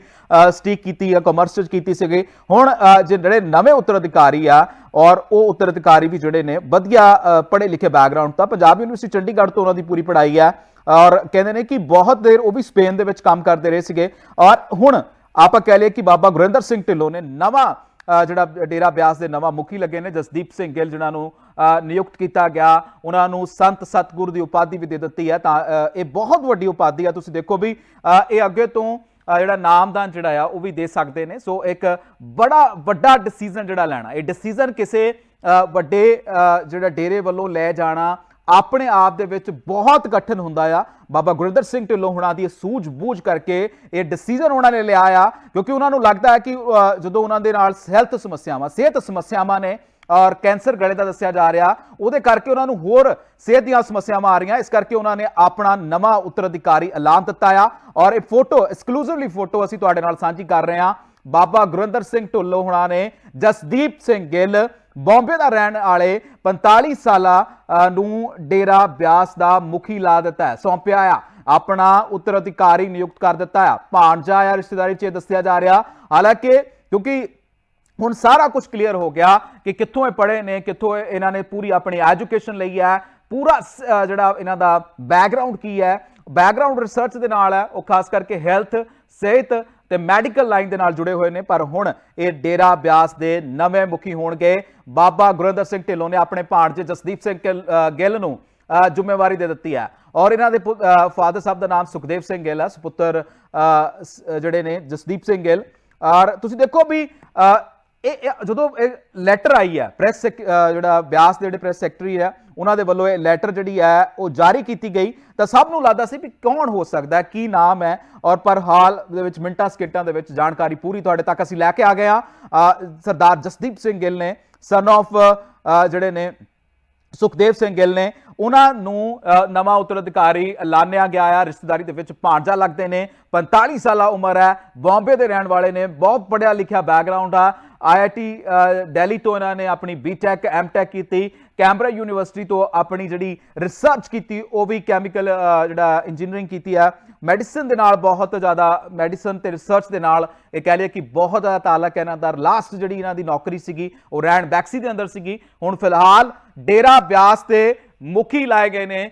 ਸਟੀਕ ਕੀਤੀ ਆ ਕਮਰਸ ਚ ਕੀਤੀ ਸੀਗੇ। ਹੁਣ ਜੇ ਜਿਹੜੇ ਨਵੇਂ ਉੱਤਰਾਧਿਕਾਰੀ ਆ, ਔਰ ਉਹ ਉੱਤਰਾਧਿਕਾਰੀ ਵੀ ਜਿਹੜੇ ਨੇ, ਵਧੀਆ ਪੜ੍ਹੇ ਲਿਖੇ ਬੈਕਗ੍ਰਾਉਂਡ ਤੋਂ ਪੰਜਾਬ ਯੂਨੀਵਰਸਿਟੀ ਚੰਡੀਗੜ੍ਹ ਤੋਂ ਉਹਨਾਂ ਦੀ ਪੂਰੀ ਪੜ੍ਹਾਈ ਆ, ਔਰ ਕਹਿੰਦੇ ਨੇ ਕਿ ਬਹੁਤ ਦੇਰ ਉਹ ਵੀ ਸਪੇਨ ਦੇ ਵਿੱਚ ਕੰਮ ਕਰਦੇ ਰਹੇ ਸੀਗੇ। ਔਰ ਹੁਣ ਆਪਾਂ ਕਹਿ ਲਈਏ ਕਿ ਬਾਬਾ ਗੁਰਿੰਦਰ ਸਿੰਘ ਢਿੱਲੋਂ ਨੇ ਨਵਾਂ ਜਿਹੜਾ ਡੇਰਾ ਬਿਆਸ ਦੇ ਨਵਾਂ ਮੁਖੀ ਲੱਗੇ ਨੇ, ਜਸਦੀਪ ਸਿੰਘ ਗਿੱਲ, ਜਿਨ੍ਹਾਂ ਨੂੰ ਨਿਯੁਕਤ ਕੀਤਾ ਗਿਆ। ਉਹਨਾਂ ਨੂੰ ਸੰਤ ਸਤਗੁਰ ਦੀ ਉਪਾਧੀ ਵੀ ਦੇ ਦਿੱਤੀ ਹੈ। ਤਾਂ ਇਹ ਬਹੁਤ ਵੱਡੀ ਉਪਾਧੀ ਆ। ਤੁਸੀਂ ਦੇਖੋ ਵੀ ਇਹ ਅੱਗੇ ਤੋਂ ਜਿਹੜਾ ਨਾਮਦਾਨ ਜਿਹੜਾ ਆ, ਉਹ ਵੀ ਦੇ ਸਕਦੇ ਨੇ। ਸੋ, ਇੱਕ ਬੜਾ ਵੱਡਾ ਡਿਸੀਜਨ ਜਿਹੜਾ ਲੈਣਾ। ਇਹ ਡਿਸੀਜਨ ਕਿਸੇ ਵੱਡੇ ਜਿਹੜਾ ਡੇਰੇ ਵੱਲੋਂ ਲੈ ਜਾਣਾ ਆਪਣੇ ਆਪ ਦੇ ਵਿੱਚ ਬਹੁਤ ਕਠਿਨ ਹੁੰਦਾ ਆ। ਬਾਬਾ ਗੁਰਿੰਦਰ ਸਿੰਘ ਢਿੱਲੋਂ ਹੁਣਾਂ ਦੀ ਸੂਝ-ਬੂਝ ਕਰਕੇ ਇਹ ਡਿਸੀਜਨ ਉਹਨਾਂ ਨੇ ਲਿਆ ਆ, ਕਿਉਂਕਿ ਉਹਨਾਂ ਨੂੰ ਲੱਗਦਾ ਹੈ ਕਿ ਜਦੋਂ ਉਹਨਾਂ ਦੇ ਨਾਲ ਹੈਲਥ ਸਮੱਸਿਆਵਾਂ, ਸਿਹਤ ਸਮੱਸਿਆਵਾਂ ਨੇ, ਔਰ ਕੈਂਸਰ ਗਲੇ ਦਾ ਦੱਸਿਆ ਜਾ ਰਿਹਾ, ਉਹਦੇ ਕਰਕੇ ਉਹਨਾਂ ਨੂੰ ਹੋਰ ਸਿਹਤ ਦੀਆਂ ਸਮੱਸਿਆਵਾਂ ਆ ਰਹੀਆਂ। ਇਸ ਕਰਕੇ ਉਹਨਾਂ ਨੇ ਆਪਣਾ ਨਵਾਂ ਉੱਤਰਾਧਿਕਾਰੀ ਐਲਾਨ ਦਿੱਤਾ ਆ, ਔਰ ਇਹ ਫੋਟੋ ਐਕਸਕਲੂਸਿਵਲੀ ਫੋਟੋ ਅਸੀਂ ਤੁਹਾਡੇ ਨਾਲ ਸਾਂਝੀ ਕਰ ਰਹੇ ਹਾਂ। ਬਾਬਾ ਗੁਰਿੰਦਰ ਸਿੰਘ ਢਿੱਲੋਂ ਹੁਣਾਂ ਨੇ ਜਸਦੀਪ ਸਿੰਘ ਗਿੱਲ ਬੰਬੇ ਦਾ ਰਹਿਣ ਵਾਲੇ 45 ਸਾਲਾ ਨੂੰ ਡੇਰਾ ਬਿਆਸ ਦਾ ਮੁਖੀ ਲਾ ਦਿੱਤਾ ਹੈ, ਸੌਂਪਿਆ ਆ। ਆਪਣਾ ਉੱਤਰਾਧਿਕਾਰੀ ਨਿਯੁਕਤ ਕਰ ਦਿੱਤਾ ਆ। ਭਾਣਜਾ ਆ, ਰਿਸ਼ਤੇਦਾਰੀ 'ਚ ਇਹ ਦੱਸਿਆ ਜਾ ਰਿਹਾ। ਹਾਲਾਂਕਿ, ਕਿਉਂਕਿ ਹੁਣ ਸਾਰਾ ਕੁਝ ਕਲੀਅਰ ਹੋ ਗਿਆ ਕਿ ਕਿੱਥੋਂ ਇਹ ਪੜ੍ਹੇ ਨੇ, ਕਿੱਥੋਂ ਇਹਨਾਂ ਨੇ ਪੂਰੀ ਆਪਣੀ ਐਜੂਕੇਸ਼ਨ ਲਈ ਹੈ ਪੂਰਾ ਜਿਹੜਾ ਇਹਨਾਂ ਦਾ ਬੈਕਗ੍ਰਾਉਂਡ ਕੀ ਹੈ? ਬੈਕਗ੍ਰਾਉਂਡ ਰਿਸਰਚ ਦੇ ਨਾਲ ਹੈ ਉਹ ਖਾਸ ਕਰਕੇ ਹੈਲਥ ਸਿਹਤ ਤੇ ਮੈਡੀਕਲ ਲਾਈਨ ਦੇ ਨਾਲ ਜੁੜੇ ਹੋਏ ਨੇ, ਪਰ ਹੁਣ ਇਹ ਡੇਰਾ ਬਿਆਸ ਦੇ ਨਵੇਂ ਮੁਖੀ ਹੋਣਗੇ। ਬਾਬਾ ਗੁਰਿੰਦਰ ਸਿੰਘ ਢਿੱਲੋਂ ਨੇ ਆਪਣੇ ਭਾਣਜੇ ਜਸਦੀਪ ਸਿੰਘ ਗਿੱਲ- ਗਿੱਲ ਨੂੰ ਜ਼ਿੰਮੇਵਾਰੀ ਦੇ ਦਿੱਤੀ ਹੈ। ਔਰ ਇਹਨਾਂ ਦੇ ਫਾਦਰ ਸਾਹਿਬ ਦਾ ਨਾਮ ਸੁਖਦੇਵ ਸਿੰਘ ਗਿੱਲ ਹੈ, ਸੁਪੁੱਤਰ ਸ- ਜਿਹੜੇ ਨੇ ਜਸਦੀਪ ਸਿੰਘ ਗਿੱਲ। ਔਰ ਤੁਸੀਂ ਦੇਖੋ ਵੀ ਇਹ ਜਦੋਂ ਇਹ ਲੈਟਰ ਆਈ ਹੈ ਪ੍ਰੈਸ ਜਿਹੜਾ ਬਿਆਸ ਦੇ ਜਿਹੜੇ ਪ੍ਰੈਸ ਸੈਕਟਰੀ ਹੈ ਉਹਨਾਂ ਦੇ ਵੱਲੋਂ ਇਹ ਲੈਟਰ ਜਿਹੜੀ ਹੈ ਉਹ ਜਾਰੀ ਕੀਤੀ ਗਈ। ਤਾਂ ਸਭ ਨੂੰ ਲੱਗਦਾ ਸੀ ਵੀ ਕੌਣ ਹੋ ਸਕਦਾ ਕੀ ਨਾਮ ਹੈ? ਔਰ ਪਰ ਹਾਲ ਦੇ ਵਿੱਚ ਮਿੰਟਾਂ ਸਕਿੰਟਾਂ ਦੇ ਵਿੱਚ ਜਾਣਕਾਰੀ ਪੂਰੀ ਤੁਹਾਡੇ ਤੱਕ ਅਸੀਂ ਲੈ ਕੇ ਆ ਗਏ ਹਾਂ। ਸਰਦਾਰ ਜਸਦੀਪ ਸਿੰਘ ਗਿੱਲ ਨੇ ਸਨ ਆਫ ਜਿਹੜੇ ਨੇ ਸੁਖਦੇਵ ਸਿੰਘ ਗਿੱਲ ਨੇ ਉਹਨਾਂ ਨੂੰ ਅ, ਨਵਾਂ ਉੱਤਰਾਧਿਕਾਰੀ ਐਲਾਨਿਆ ਗਿਆ ਆ। ਰਿਸ਼ਤੇਦਾਰੀ ਦੇ ਵਿੱਚ ਭਾਂਜਾ ਲੱਗਦੇ ਨੇ 45 ਸਾਲਾ ਉਮਰ ਹੈ ਬੰਬੇ ਦੇ ਰਹਿਣ ਵਾਲੇ ਨੇ ਬਹੁਤ ਪੜਿਆ ਲਿਖਿਆ ਬੈਕਗ੍ਰਾਉਂਡ ਆ। ਆਈਆਈਟੀ ਦਿੱਲੀ ਤੋਂ ਇਹਨਾਂ ਨੇ ਆਪਣੀ ਬੀਟੈਕ ਐਮਟੈਕ ਕੀਤੀ। ਕੈਂਬਰਾ ਯੂਨੀਵਰਸਿਟੀ ਤੋਂ ਆਪਣੀ ਜਿਹੜੀ ਰਿਸਰਚ ਕੀਤੀ, ਉਹ ਵੀ ਕੈਮੀਕਲ ਜਿਹੜਾ ਇੰਜੀਨੀਅਰਿੰਗ ਕੀਤੀ ਆ ਮੈਡੀਸਨ ਦੇ ਨਾਲ ਬਹੁਤ ਜ਼ਿਆਦਾ ਮੈਡੀਸਨ ਤੇ ਰਿਸਰਚ ਦੇ ਨਾਲ ਇਹ ਕਹਿ ਲਿਆ ਕਿ ਬਹੁਤ ਜ਼ਿਆਦਾ ਤਾਲਕ ਹੈ। ਇਹਨਾਂ ਦਾ ਲਾਸਟ ਜਿਹੜੀ ਇਹਨਾਂ ਦੀ ਨੌਕਰੀ ਸੀਗੀ, ਉਹ ਰੈਣ ਬੈਕਸੀ ਦੇ ਅੰਦਰ ਸੀਗੀ। ਹੁਣ ਫਿਲਹਾਲ ਡੇਰਾ ਬਿਆਸ ਤੇ ਮੁਖੀ ਲਾਏ ਗਏ ਨੇ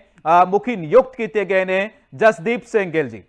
ਮੁਖੀ ਨਿਯੁਕਤ ਕੀਤੇ ਗਏ ਨੇ ਜਸਦੀਪ ਸਿੰਘ ਗਿੱਲ ਜੀ।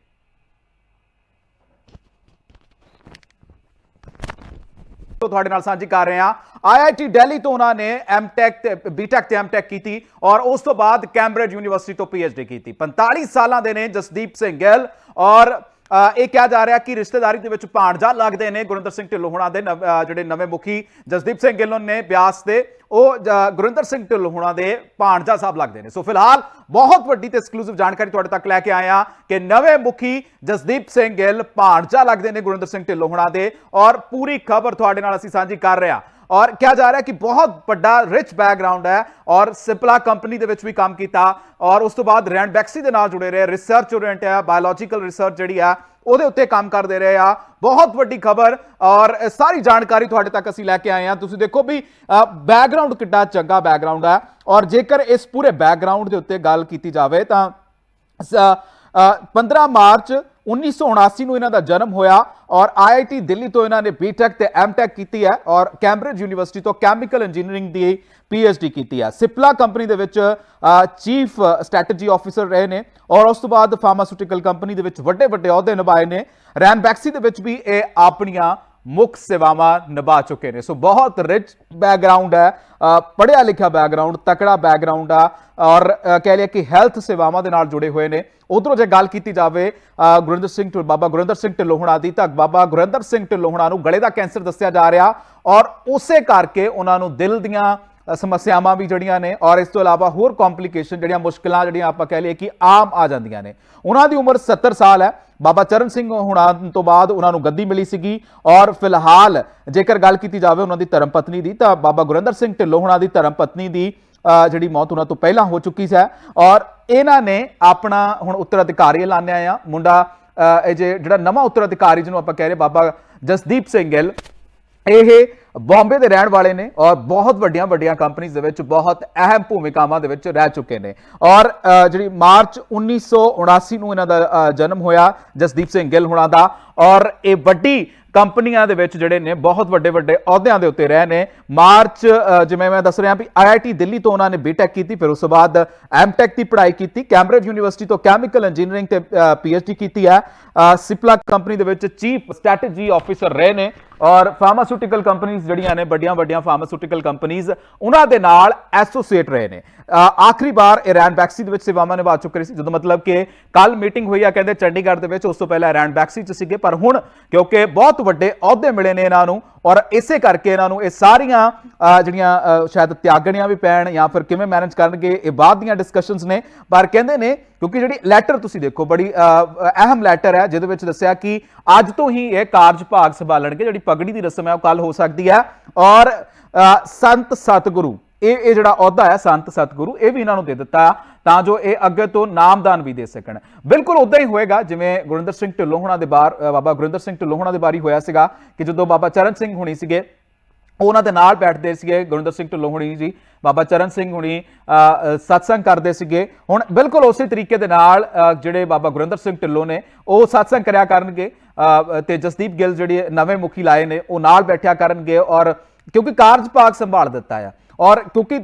ਤੋਂ ਤੁਹਾਡੇ ਨਾਲ ਸਾਂਝੀ ਕਰ ਰਹੇ ਹਾਂ। ਆਈਆਈਟੀ ਦਿੱਲੀ ਤੋਂ ਉਹਨਾਂ ਨੇ ਐਮਟੈਕ ਤੇ ਬੀਟੈਕ ਤੇ ਐਮਟੈਕ ਕੀਤੀ ਔਰ ਉਸ ਤੋਂ ਬਾਅਦ ਕੈਂਬਰਿਜ ਯੂਨੀਵਰਸਿਟੀ ਤੋਂ ਪੀਐਚਡੀ ਕੀਤੀ। 45 ਸਾਲਾਂ ਦੇ ਨੇ ਜਸਦੀਪ ਸਿੰਘ ਗਿੱਲ ਔਰ ਇਹ ਕਿਹਾ ਜਾ ਰਿਹਾ ਕਿ ਰਿਸ਼ਤੇਦਾਰੀ ਦੇ ਵਿੱਚ ਭਾਣਜਾ ਲੱਗਦੇ ਨੇ ਗੁਰਿੰਦਰ ਸਿੰਘ ਢਿੱਲੋਂ ਹੁਣਾਂ ਦੇ ਨਵ- ਜਿਹੜੇ ਨਵੇਂ ਮੁਖੀ ਜਸਦੀਪ ਸਿੰਘ ਗਿੱਲ ਨੇ ਬਿਆਸ ਦੇ, ਉਹ ਗੁਰਿੰਦਰ ਸਿੰਘ ਢਿੱਲੋਂ ਹੁਣਾਂ ਦੇ ਭਾਣਜਾ ਸਾਹਿਬ ਲੱਗਦੇ ਨੇ। ਸੋ ਫਿਲਹਾਲ ਬਹੁਤ ਵੱਡੀ ਤੇ ਐਕਸਕਲੂਸਿਵ ਜਾਣਕਾਰੀ ਤੁਹਾਡੇ ਤੱਕ ਲੈ ਕੇ ਆਏ ਹਾਂ ਕਿ ਨਵੇਂ ਮੁਖੀ ਜਸਦੀਪ ਸਿੰਘ ਗਿੱਲ ਭਾਣਜਾ ਲੱਗਦੇ ਨੇ ਗੁਰਿੰਦਰ ਸਿੰਘ ਢਿੱਲੋਂ ਹੁਣਾਂ ਦੇ ਔਰ ਪੂਰੀ ਖਬਰ ਤੁਹਾਡੇ ਨਾਲ ਅਸੀਂ ਸਾਂਝੀ ਕਰ ਰਹੇ ਹਾਂ। ਔਰ ਕਿਹਾ ਜਾ ਰਿਹਾ ਕਿ ਬਹੁਤ ਵੱਡਾ ਰਿਚ ਬੈਕਗ੍ਰਾਉਂਡ ਹੈ ਔਰ ਸਿਪਲਾ ਕੰਪਨੀ ਦੇ ਵਿੱਚ ਵੀ ਕੰਮ ਕੀਤਾ ਔਰ ਉਸ ਤੋਂ ਬਾਅਦ ਰੈਂਡ ਬੈਕਸੀ ਦੇ ਨਾਲ ਜੁੜੇ ਰਹੇ ਰਿਸਰਚ ਓਰੀਐਂਟ ਹੈ ਬਾਇਓਲੋਜੀਕਲ ਰਿਸਰਚ ਜਿਹੜੀ ਆ ਉਹਦੇ ਉੱਤੇ ਕੰਮ ਕਰਦੇ ਰਹੇ ਆ। ਬਹੁਤ ਵੱਡੀ ਖਬਰ ਔਰ ਸਾਰੀ ਜਾਣਕਾਰੀ ਤੁਹਾਡੇ ਤੱਕ ਅਸੀਂ ਲੈ ਕੇ ਆਏ ਆ ਤੁਸੀਂ ਦੇਖੋ ਵੀ ਬੈਕਗ੍ਰਾਉਂਡ ਕਿੱਡਾ ਚੰਗਾ ਬੈਕਗ੍ਰਾਉਂਡ ਹੈ ਔਰ ਜੇਕਰ ਇਸ ਪੂਰੇ ਬੈਕਗ੍ਰਾਉਂਡ ਦੇ ਉੱਤੇ ਗੱਲ ਕੀਤੀ ਜਾਵੇ ਤਾਂ ਸ- 15 ਮਾਰਚ 1979 ਨੂੰ ਇਹਨਾਂ ਦਾ ਜਨਮ ਹੋਇਆ ਔਰ ਆਈਆਈਟੀ ਦਿੱਲੀ ਤੋਂ ਇਹਨਾਂ ਨੇ ਬੀਟੈਕ ਤੇ ਐਮਟੈਕ ਕੀਤੀ ਹੈ ਔਰ ਕੈਂਬਰਿਜ ਯੂਨੀਵਰਸਿਟੀ ਤੋਂ ਕੈਮੀਕਲ ਇੰਜੀਨੀਅਰਿੰਗ ਦੀ ਪੀਐਚਡੀ ਕੀਤੀ ਹੈ। ਸਿਪਲਾ ਕੰਪਨੀ ਦੇ ਵਿੱਚ ਚੀਫ ਸਟ੍ਰੈਟਜੀ ਆਫੀਸਰ ਰਹੇ ਨੇ ਔਰ ਉਸ ਤੋਂ ਬਾਅਦ ਫਾਰਮਾਸਿਊਟੀਕਲ ਕੰਪਨੀ ਦੇ ਵਿੱਚ ਵੱਡੇ ਵੱਡੇ ਅਹੁਦੇ ਨਿਭਾਏ ਨੇ। ਰੈਨਬੈਕਸੀ ਦੇ ਵਿੱਚ ਵੀ ਇਹ ਆਪਣੀਆਂ ਮੁੱਖ ਸੇਵਾਵਾਂ ਨਿਭਾ ਚੁੱਕੇ ਨੇ। ਸੋ ਬਹੁਤ ਰਿਚ ਬੈਕਗ੍ਰਾਉਂਡ ਹੈ। ਅ, ਪੜ੍ਹਿਆ ਲਿਖਿਆ ਬੈਕਗ੍ਰਾਉਂਡ ਤਕੜਾ ਬੈਕਗ੍ਰਾਉਂਡ ਆ ਔਰ ਕਹਿ ਲਿਆ ਕਿ ਹੈਲਥ ਸੇਵਾਵਾਂ ਦੇ ਨਾਲ ਜੁੜੇ ਹੋਏ ਨੇ। ਉਧਰੋਂ ਜੇ ਗੱਲ ਕੀਤੀ ਜਾਵੇ ਗੁਰਿੰਦਰ ਸਿੰਘ ਢਿੱਲ ਬਾਬਾ ਗੁਰਿੰਦਰ ਸਿੰਘ ਢਿੱਲੋਹਣਾ ਦੀ ਤਾਂ ਬਾਬਾ ਗੁਰਿੰਦਰ ਸਿੰਘ ਢਿੱਲੋਹਣਾ ਨੂੰ ਗਲੇ ਦਾ ਕੈਂਸਰ ਦੱਸਿਆ ਜਾ ਰਿਹਾ ਔਰ ਉਸੇ ਕਰਕੇ ਉਹਨਾਂ ਨੂੰ ਦਿਲ ਦੀਆਂ ਸਮੱਸਿਆਵਾਂ ਵੀ ਜਿਹੜੀਆਂ ਨੇ ਔਰ ਇਸ ਤੋਂ ਇਲਾਵਾ ਹੋਰ ਕੰਪਲਿਕੇਸ਼ਨ ਜਿਹੜੀਆਂ ਮੁਸ਼ਕਲਾਂ ਜਿਹੜੀਆਂ ਆਪਾਂ ਕਹਿ ਲਈਏ ਕਿ ਆਮ ਆ ਜਾਂਦੀਆਂ ਨੇ। ਉਹਨਾਂ ਦੀ ਉਮਰ 70 ਸਾਲ ਹੈ। ਬਾਬਾ ਚਰਨ ਸਿੰਘ ਹੁਣਾਂ ਤੋਂ ਬਾਅਦ ਉਹਨਾਂ ਨੂੰ ਗੱਦੀ ਮਿਲੀ ਸੀਗੀ ਔਰ ਫਿਲਹਾਲ ਜੇਕਰ ਗੱਲ ਕੀਤੀ ਜਾਵੇ ਉਹਨਾਂ ਦੀ ਧਰਮ ਪਤਨੀ ਦੀ, ਤਾਂ ਬਾਬਾ ਗੁਰਿੰਦਰ ਸਿੰਘ ਢਿੱਲੋਂ ਹੁਣਾਂ ਦੀ ਧਰਮ ਪਤਨੀ ਦੀ ਜਿਹੜੀ ਮੌਤ ਉਹਨਾਂ ਤੋਂ ਪਹਿਲਾਂ ਹੋ ਚੁੱਕੀ ਸੀ। ਔਰ ਇਹਨਾਂ ਨੇ ਆਪਣਾ ਹੁਣ ਉੱਤਰਾਧਿਕਾਰੀ ਐਲਾਨਿਆ ਆ। ਮੁੰਡਾ ਇਹ ਜੇ ਜਿਹੜਾ ਨਵਾਂ ਉੱਤਰਾਧਿਕਾਰੀ ਜਿਹਨੂੰ ਆਪਾਂ ਕਹਿ ਰਹੇ ਬਾਬਾ ਜਸਦੀਪ ਸਿੰਘ ਗਿੱਲ, ਇਹ ਬੰਬੇ ਦੇ ਰਹਿਣ ਵਾਲੇ ਨੇ ਔਰ ਬਹੁਤ ਵੱਡੀਆਂ ਵੱਡੀਆਂ ਕੰਪਨੀਆਂ ਦੇ ਵਿੱਚ ਬਹੁਤ ਅਹਿਮ ਭੂਮਿਕਾਵਾਂ ਦੇ ਵਿੱਚ ਰਹਿ ਚੁੱਕੇ ਨੇ। ਔਰ ਜਿਹੜੀ ਮਾਰਚ 1979 ਨੂੰ ਇਹਨਾਂ ਦਾ ਜਨਮ ਹੋਇਆ, ਜਸਦੀਪ ਸਿੰਘ ਗਿੱਲ ਹੁਣਾਂ ਦਾ, ਔਰ ਇਹ ਵੱਡੀ ਕੰਪਨੀਆਂ ਦੇ ਵਿੱਚ ਜਿਹੜੇ ਨੇ ਬਹੁਤ ਵੱਡੇ ਵੱਡੇ ਅਹੁਦਿਆਂ ਦੇ ਉੱਤੇ ਰਹੇ ਨੇ। ਮਾਰਚ ਜਿਵੇਂ ਮੈਂ ਦੱਸ ਰਿਹਾ ਵੀ ਆਈਆਈਟੀ ਦਿੱਲੀ ਤੋਂ ਉਹਨਾਂ ਨੇ ਬੀਟੈਕ ਕੀਤੀ, ਫਿਰ ਉਸ ਤੋਂ ਬਾਅਦ ਐਮਟੈਕ ਦੀ ਪੜ੍ਹਾਈ ਕੀਤੀ ਕੈਂਬਰਿਜ ਯੂਨੀਵਰਸਿਟੀ ਤੋਂ ਕੈਮੀਕਲ ਇੰਜੀਨੀਅਰਿੰਗ ਤੇ ਪੀਐਚਡੀ ਕੀਤੀ ਹੈ। ਸਿਪਲਾ ਕੰਪਨੀ ਦੇ ਵਿੱਚ ਚੀਫ ਸਟ੍ਰੈਟਜੀ ਆਫੀਸਰ ਰਹੇ ਨੇ। ਔਰ ਫਾਰਮਾਸਿਊਟੀਕਲ ਕੰਪਨੀਆਂ ਜਿਹੜੀਆਂ ਨੇ, ਵੱਡੀਆਂ ਵੱਡੀਆਂ ਫਾਰਮਾਸਿਊਟੀਕਲ ਕੰਪਨੀਆਂ ਉਹਨਾਂ ਦੇ ਨਾਲ ਐਸੋਸੀਏਟ ਰਹੇ ਨੇ। ਆਖਰੀ ਵਾਰ ਇਰਾਨ ਬੈਕਸੀ ਦੇ ਵਿੱਚ ਸੇਵਾਵਾਂ ਨਿਭਾ ਚੁੱਕੇ ਸੀ, ਜਦੋਂ ਮਤਲਬ ਕਿ ਕੱਲ ਮੀਟਿੰਗ ਹੋਈ ਆ, ਕਹਿੰਦੇ ਚੰਡੀਗੜ੍ਹ ਦੇ ਵਿੱਚ, ਉਸ ਤੋਂ ਪਹਿਲਾਂ ਇਰਾਨ ਬੈਕਸੀ ਚ ਸੀਗੇ, ਪਰ ਹੁਣ ਕਿਉਂਕਿ ਬਹੁਤ ਵੱਡੇ ਅਹੁਦੇ ਮਿਲੇ ਨੇ ਇਹਨਾਂ ਨੂੰ ਔਰ ਇਸੇ ਕਰਕੇ ਇਹਨਾਂ ਨੂੰ ਇਹ ਸਾਰੀਆਂ ਜਿਹੜੀਆਂ ਸ਼ਾਇਦ ਤਿਆਗਣੀਆਂ ਵੀ ਪੈਣ ਜਾਂ ਫਿਰ ਕਿਵੇਂ ਮੈਨੇਜ ਕਰਨਗੇ, ਇਹ ਬਾਅਦ ਦੀਆਂ ਡਿਸਕਸ਼ਨਸ ਨੇ। ਪਰ ਕਹਿੰਦੇ ਨੇ, ਕਿਉਂਕਿ ਜਿਹੜੀ ਲੈਟਰ ਤੁਸੀਂ ਦੇਖੋ, ਬੜੀ ਅਹਿਮ ਲੈਟਰ ਹੈ, ਜਿਹਦੇ ਵਿੱਚ ਦੱਸਿਆ ਕਿ ਅੱਜ ਤੋਂ ਹੀ ਇਹ ਕਾਰਜ ਭਾਗ ਸੰਭਾਲਣਗੇ, ਜਿਹੜੀ ਪਗੜੀ ਦੀ ਰਸਮ ਹੈ, ਉਹ ਕੱਲ ਹੋ ਸਕਦੀ ਹੈ। ਔਰ ਸੰਤ ਸਤਿਗੁਰੂ, ਇਹ ਇਹ ਜਿਹੜਾ ਅਹੁਦਾ ਹੈ, ਸੰਤ ਸਤਿਗੁਰੂ, ਇਹ ਵੀ ਇਹਨਾਂ ਨੂੰ ਦੇ ਦਿੱਤਾ। ਤਾਂ ਜੋ ਇਹ ਅੱਗੇ ਤੋਂ ਨਾਮਦਾਨ ਵੀ ਦੇ ਸਕਣ। ਬਿਲਕੁਲ ਉਦਾਂ ਹੀ ਹੋਏਗਾ ਜਿਵੇਂ ਗੁਰਿੰਦਰ ਸਿੰਘ ਢਿੱਲੋਂ ਹੁਣਾਂ ਦੇ ਬਾਰ ਬਾਬਾ ਗੁਰਿੰਦਰ ਸਿੰਘ ਢਿੱਲੋਂ ਹੋਣਾ ਦੇ ਬਾਰੀ ਹੋਇਆ ਸੀਗਾ ਕਿ ਜਦੋਂ ਬਾਬਾ ਚਰਨ ਸਿੰਘ ਹੋਣੀ ਸੀਗੇ ਉਹ ਉਹਨਾਂ ਦੇ ਨਾਲ ਬੈਠਦੇ ਸੀਗੇ ਗੁਰਿੰਦਰ ਸਿੰਘ ਢਿੱਲੋਂ ਹੁਣੀ ਜੀ ਬਾਬਾ ਚਰਨ ਸਿੰਘ ਹੁਣੀ ਅ, ਸਤਸੰਗ ਕਰਦੇ ਸੀਗੇ। ਹੁਣ ਬਿਲਕੁਲ ਉਸੇ ਤਰੀਕੇ ਦੇ ਨਾਲ ਜਿਹੜੇ ਬਾਬਾ ਗੁਰਿੰਦਰ ਸਿੰਘ ਢਿੱਲੋਂ ਨੇ ਉਹ ਸਤਸੰਗ ਕਰਿਆ ਕਰਨਗੇ। ਅ, ਤੇ ਜਸਦੀਪ ਗਿੱਲ ਜਿਹੜੇ ਨਵੇਂ ਮੁਖੀ ਲਾਏ ਨੇ ਉਹ ਨਾਲ ਬੈਠਿਆ ਕਰਨਗੇ ਔਰ ਕਿਉਂਕਿ ਕਾਰਜ ਭਾਗ ਸੰਭਾਲ ਦਿੱਤਾ ਆ। ਔਰ ਕਿਉਂਕਿ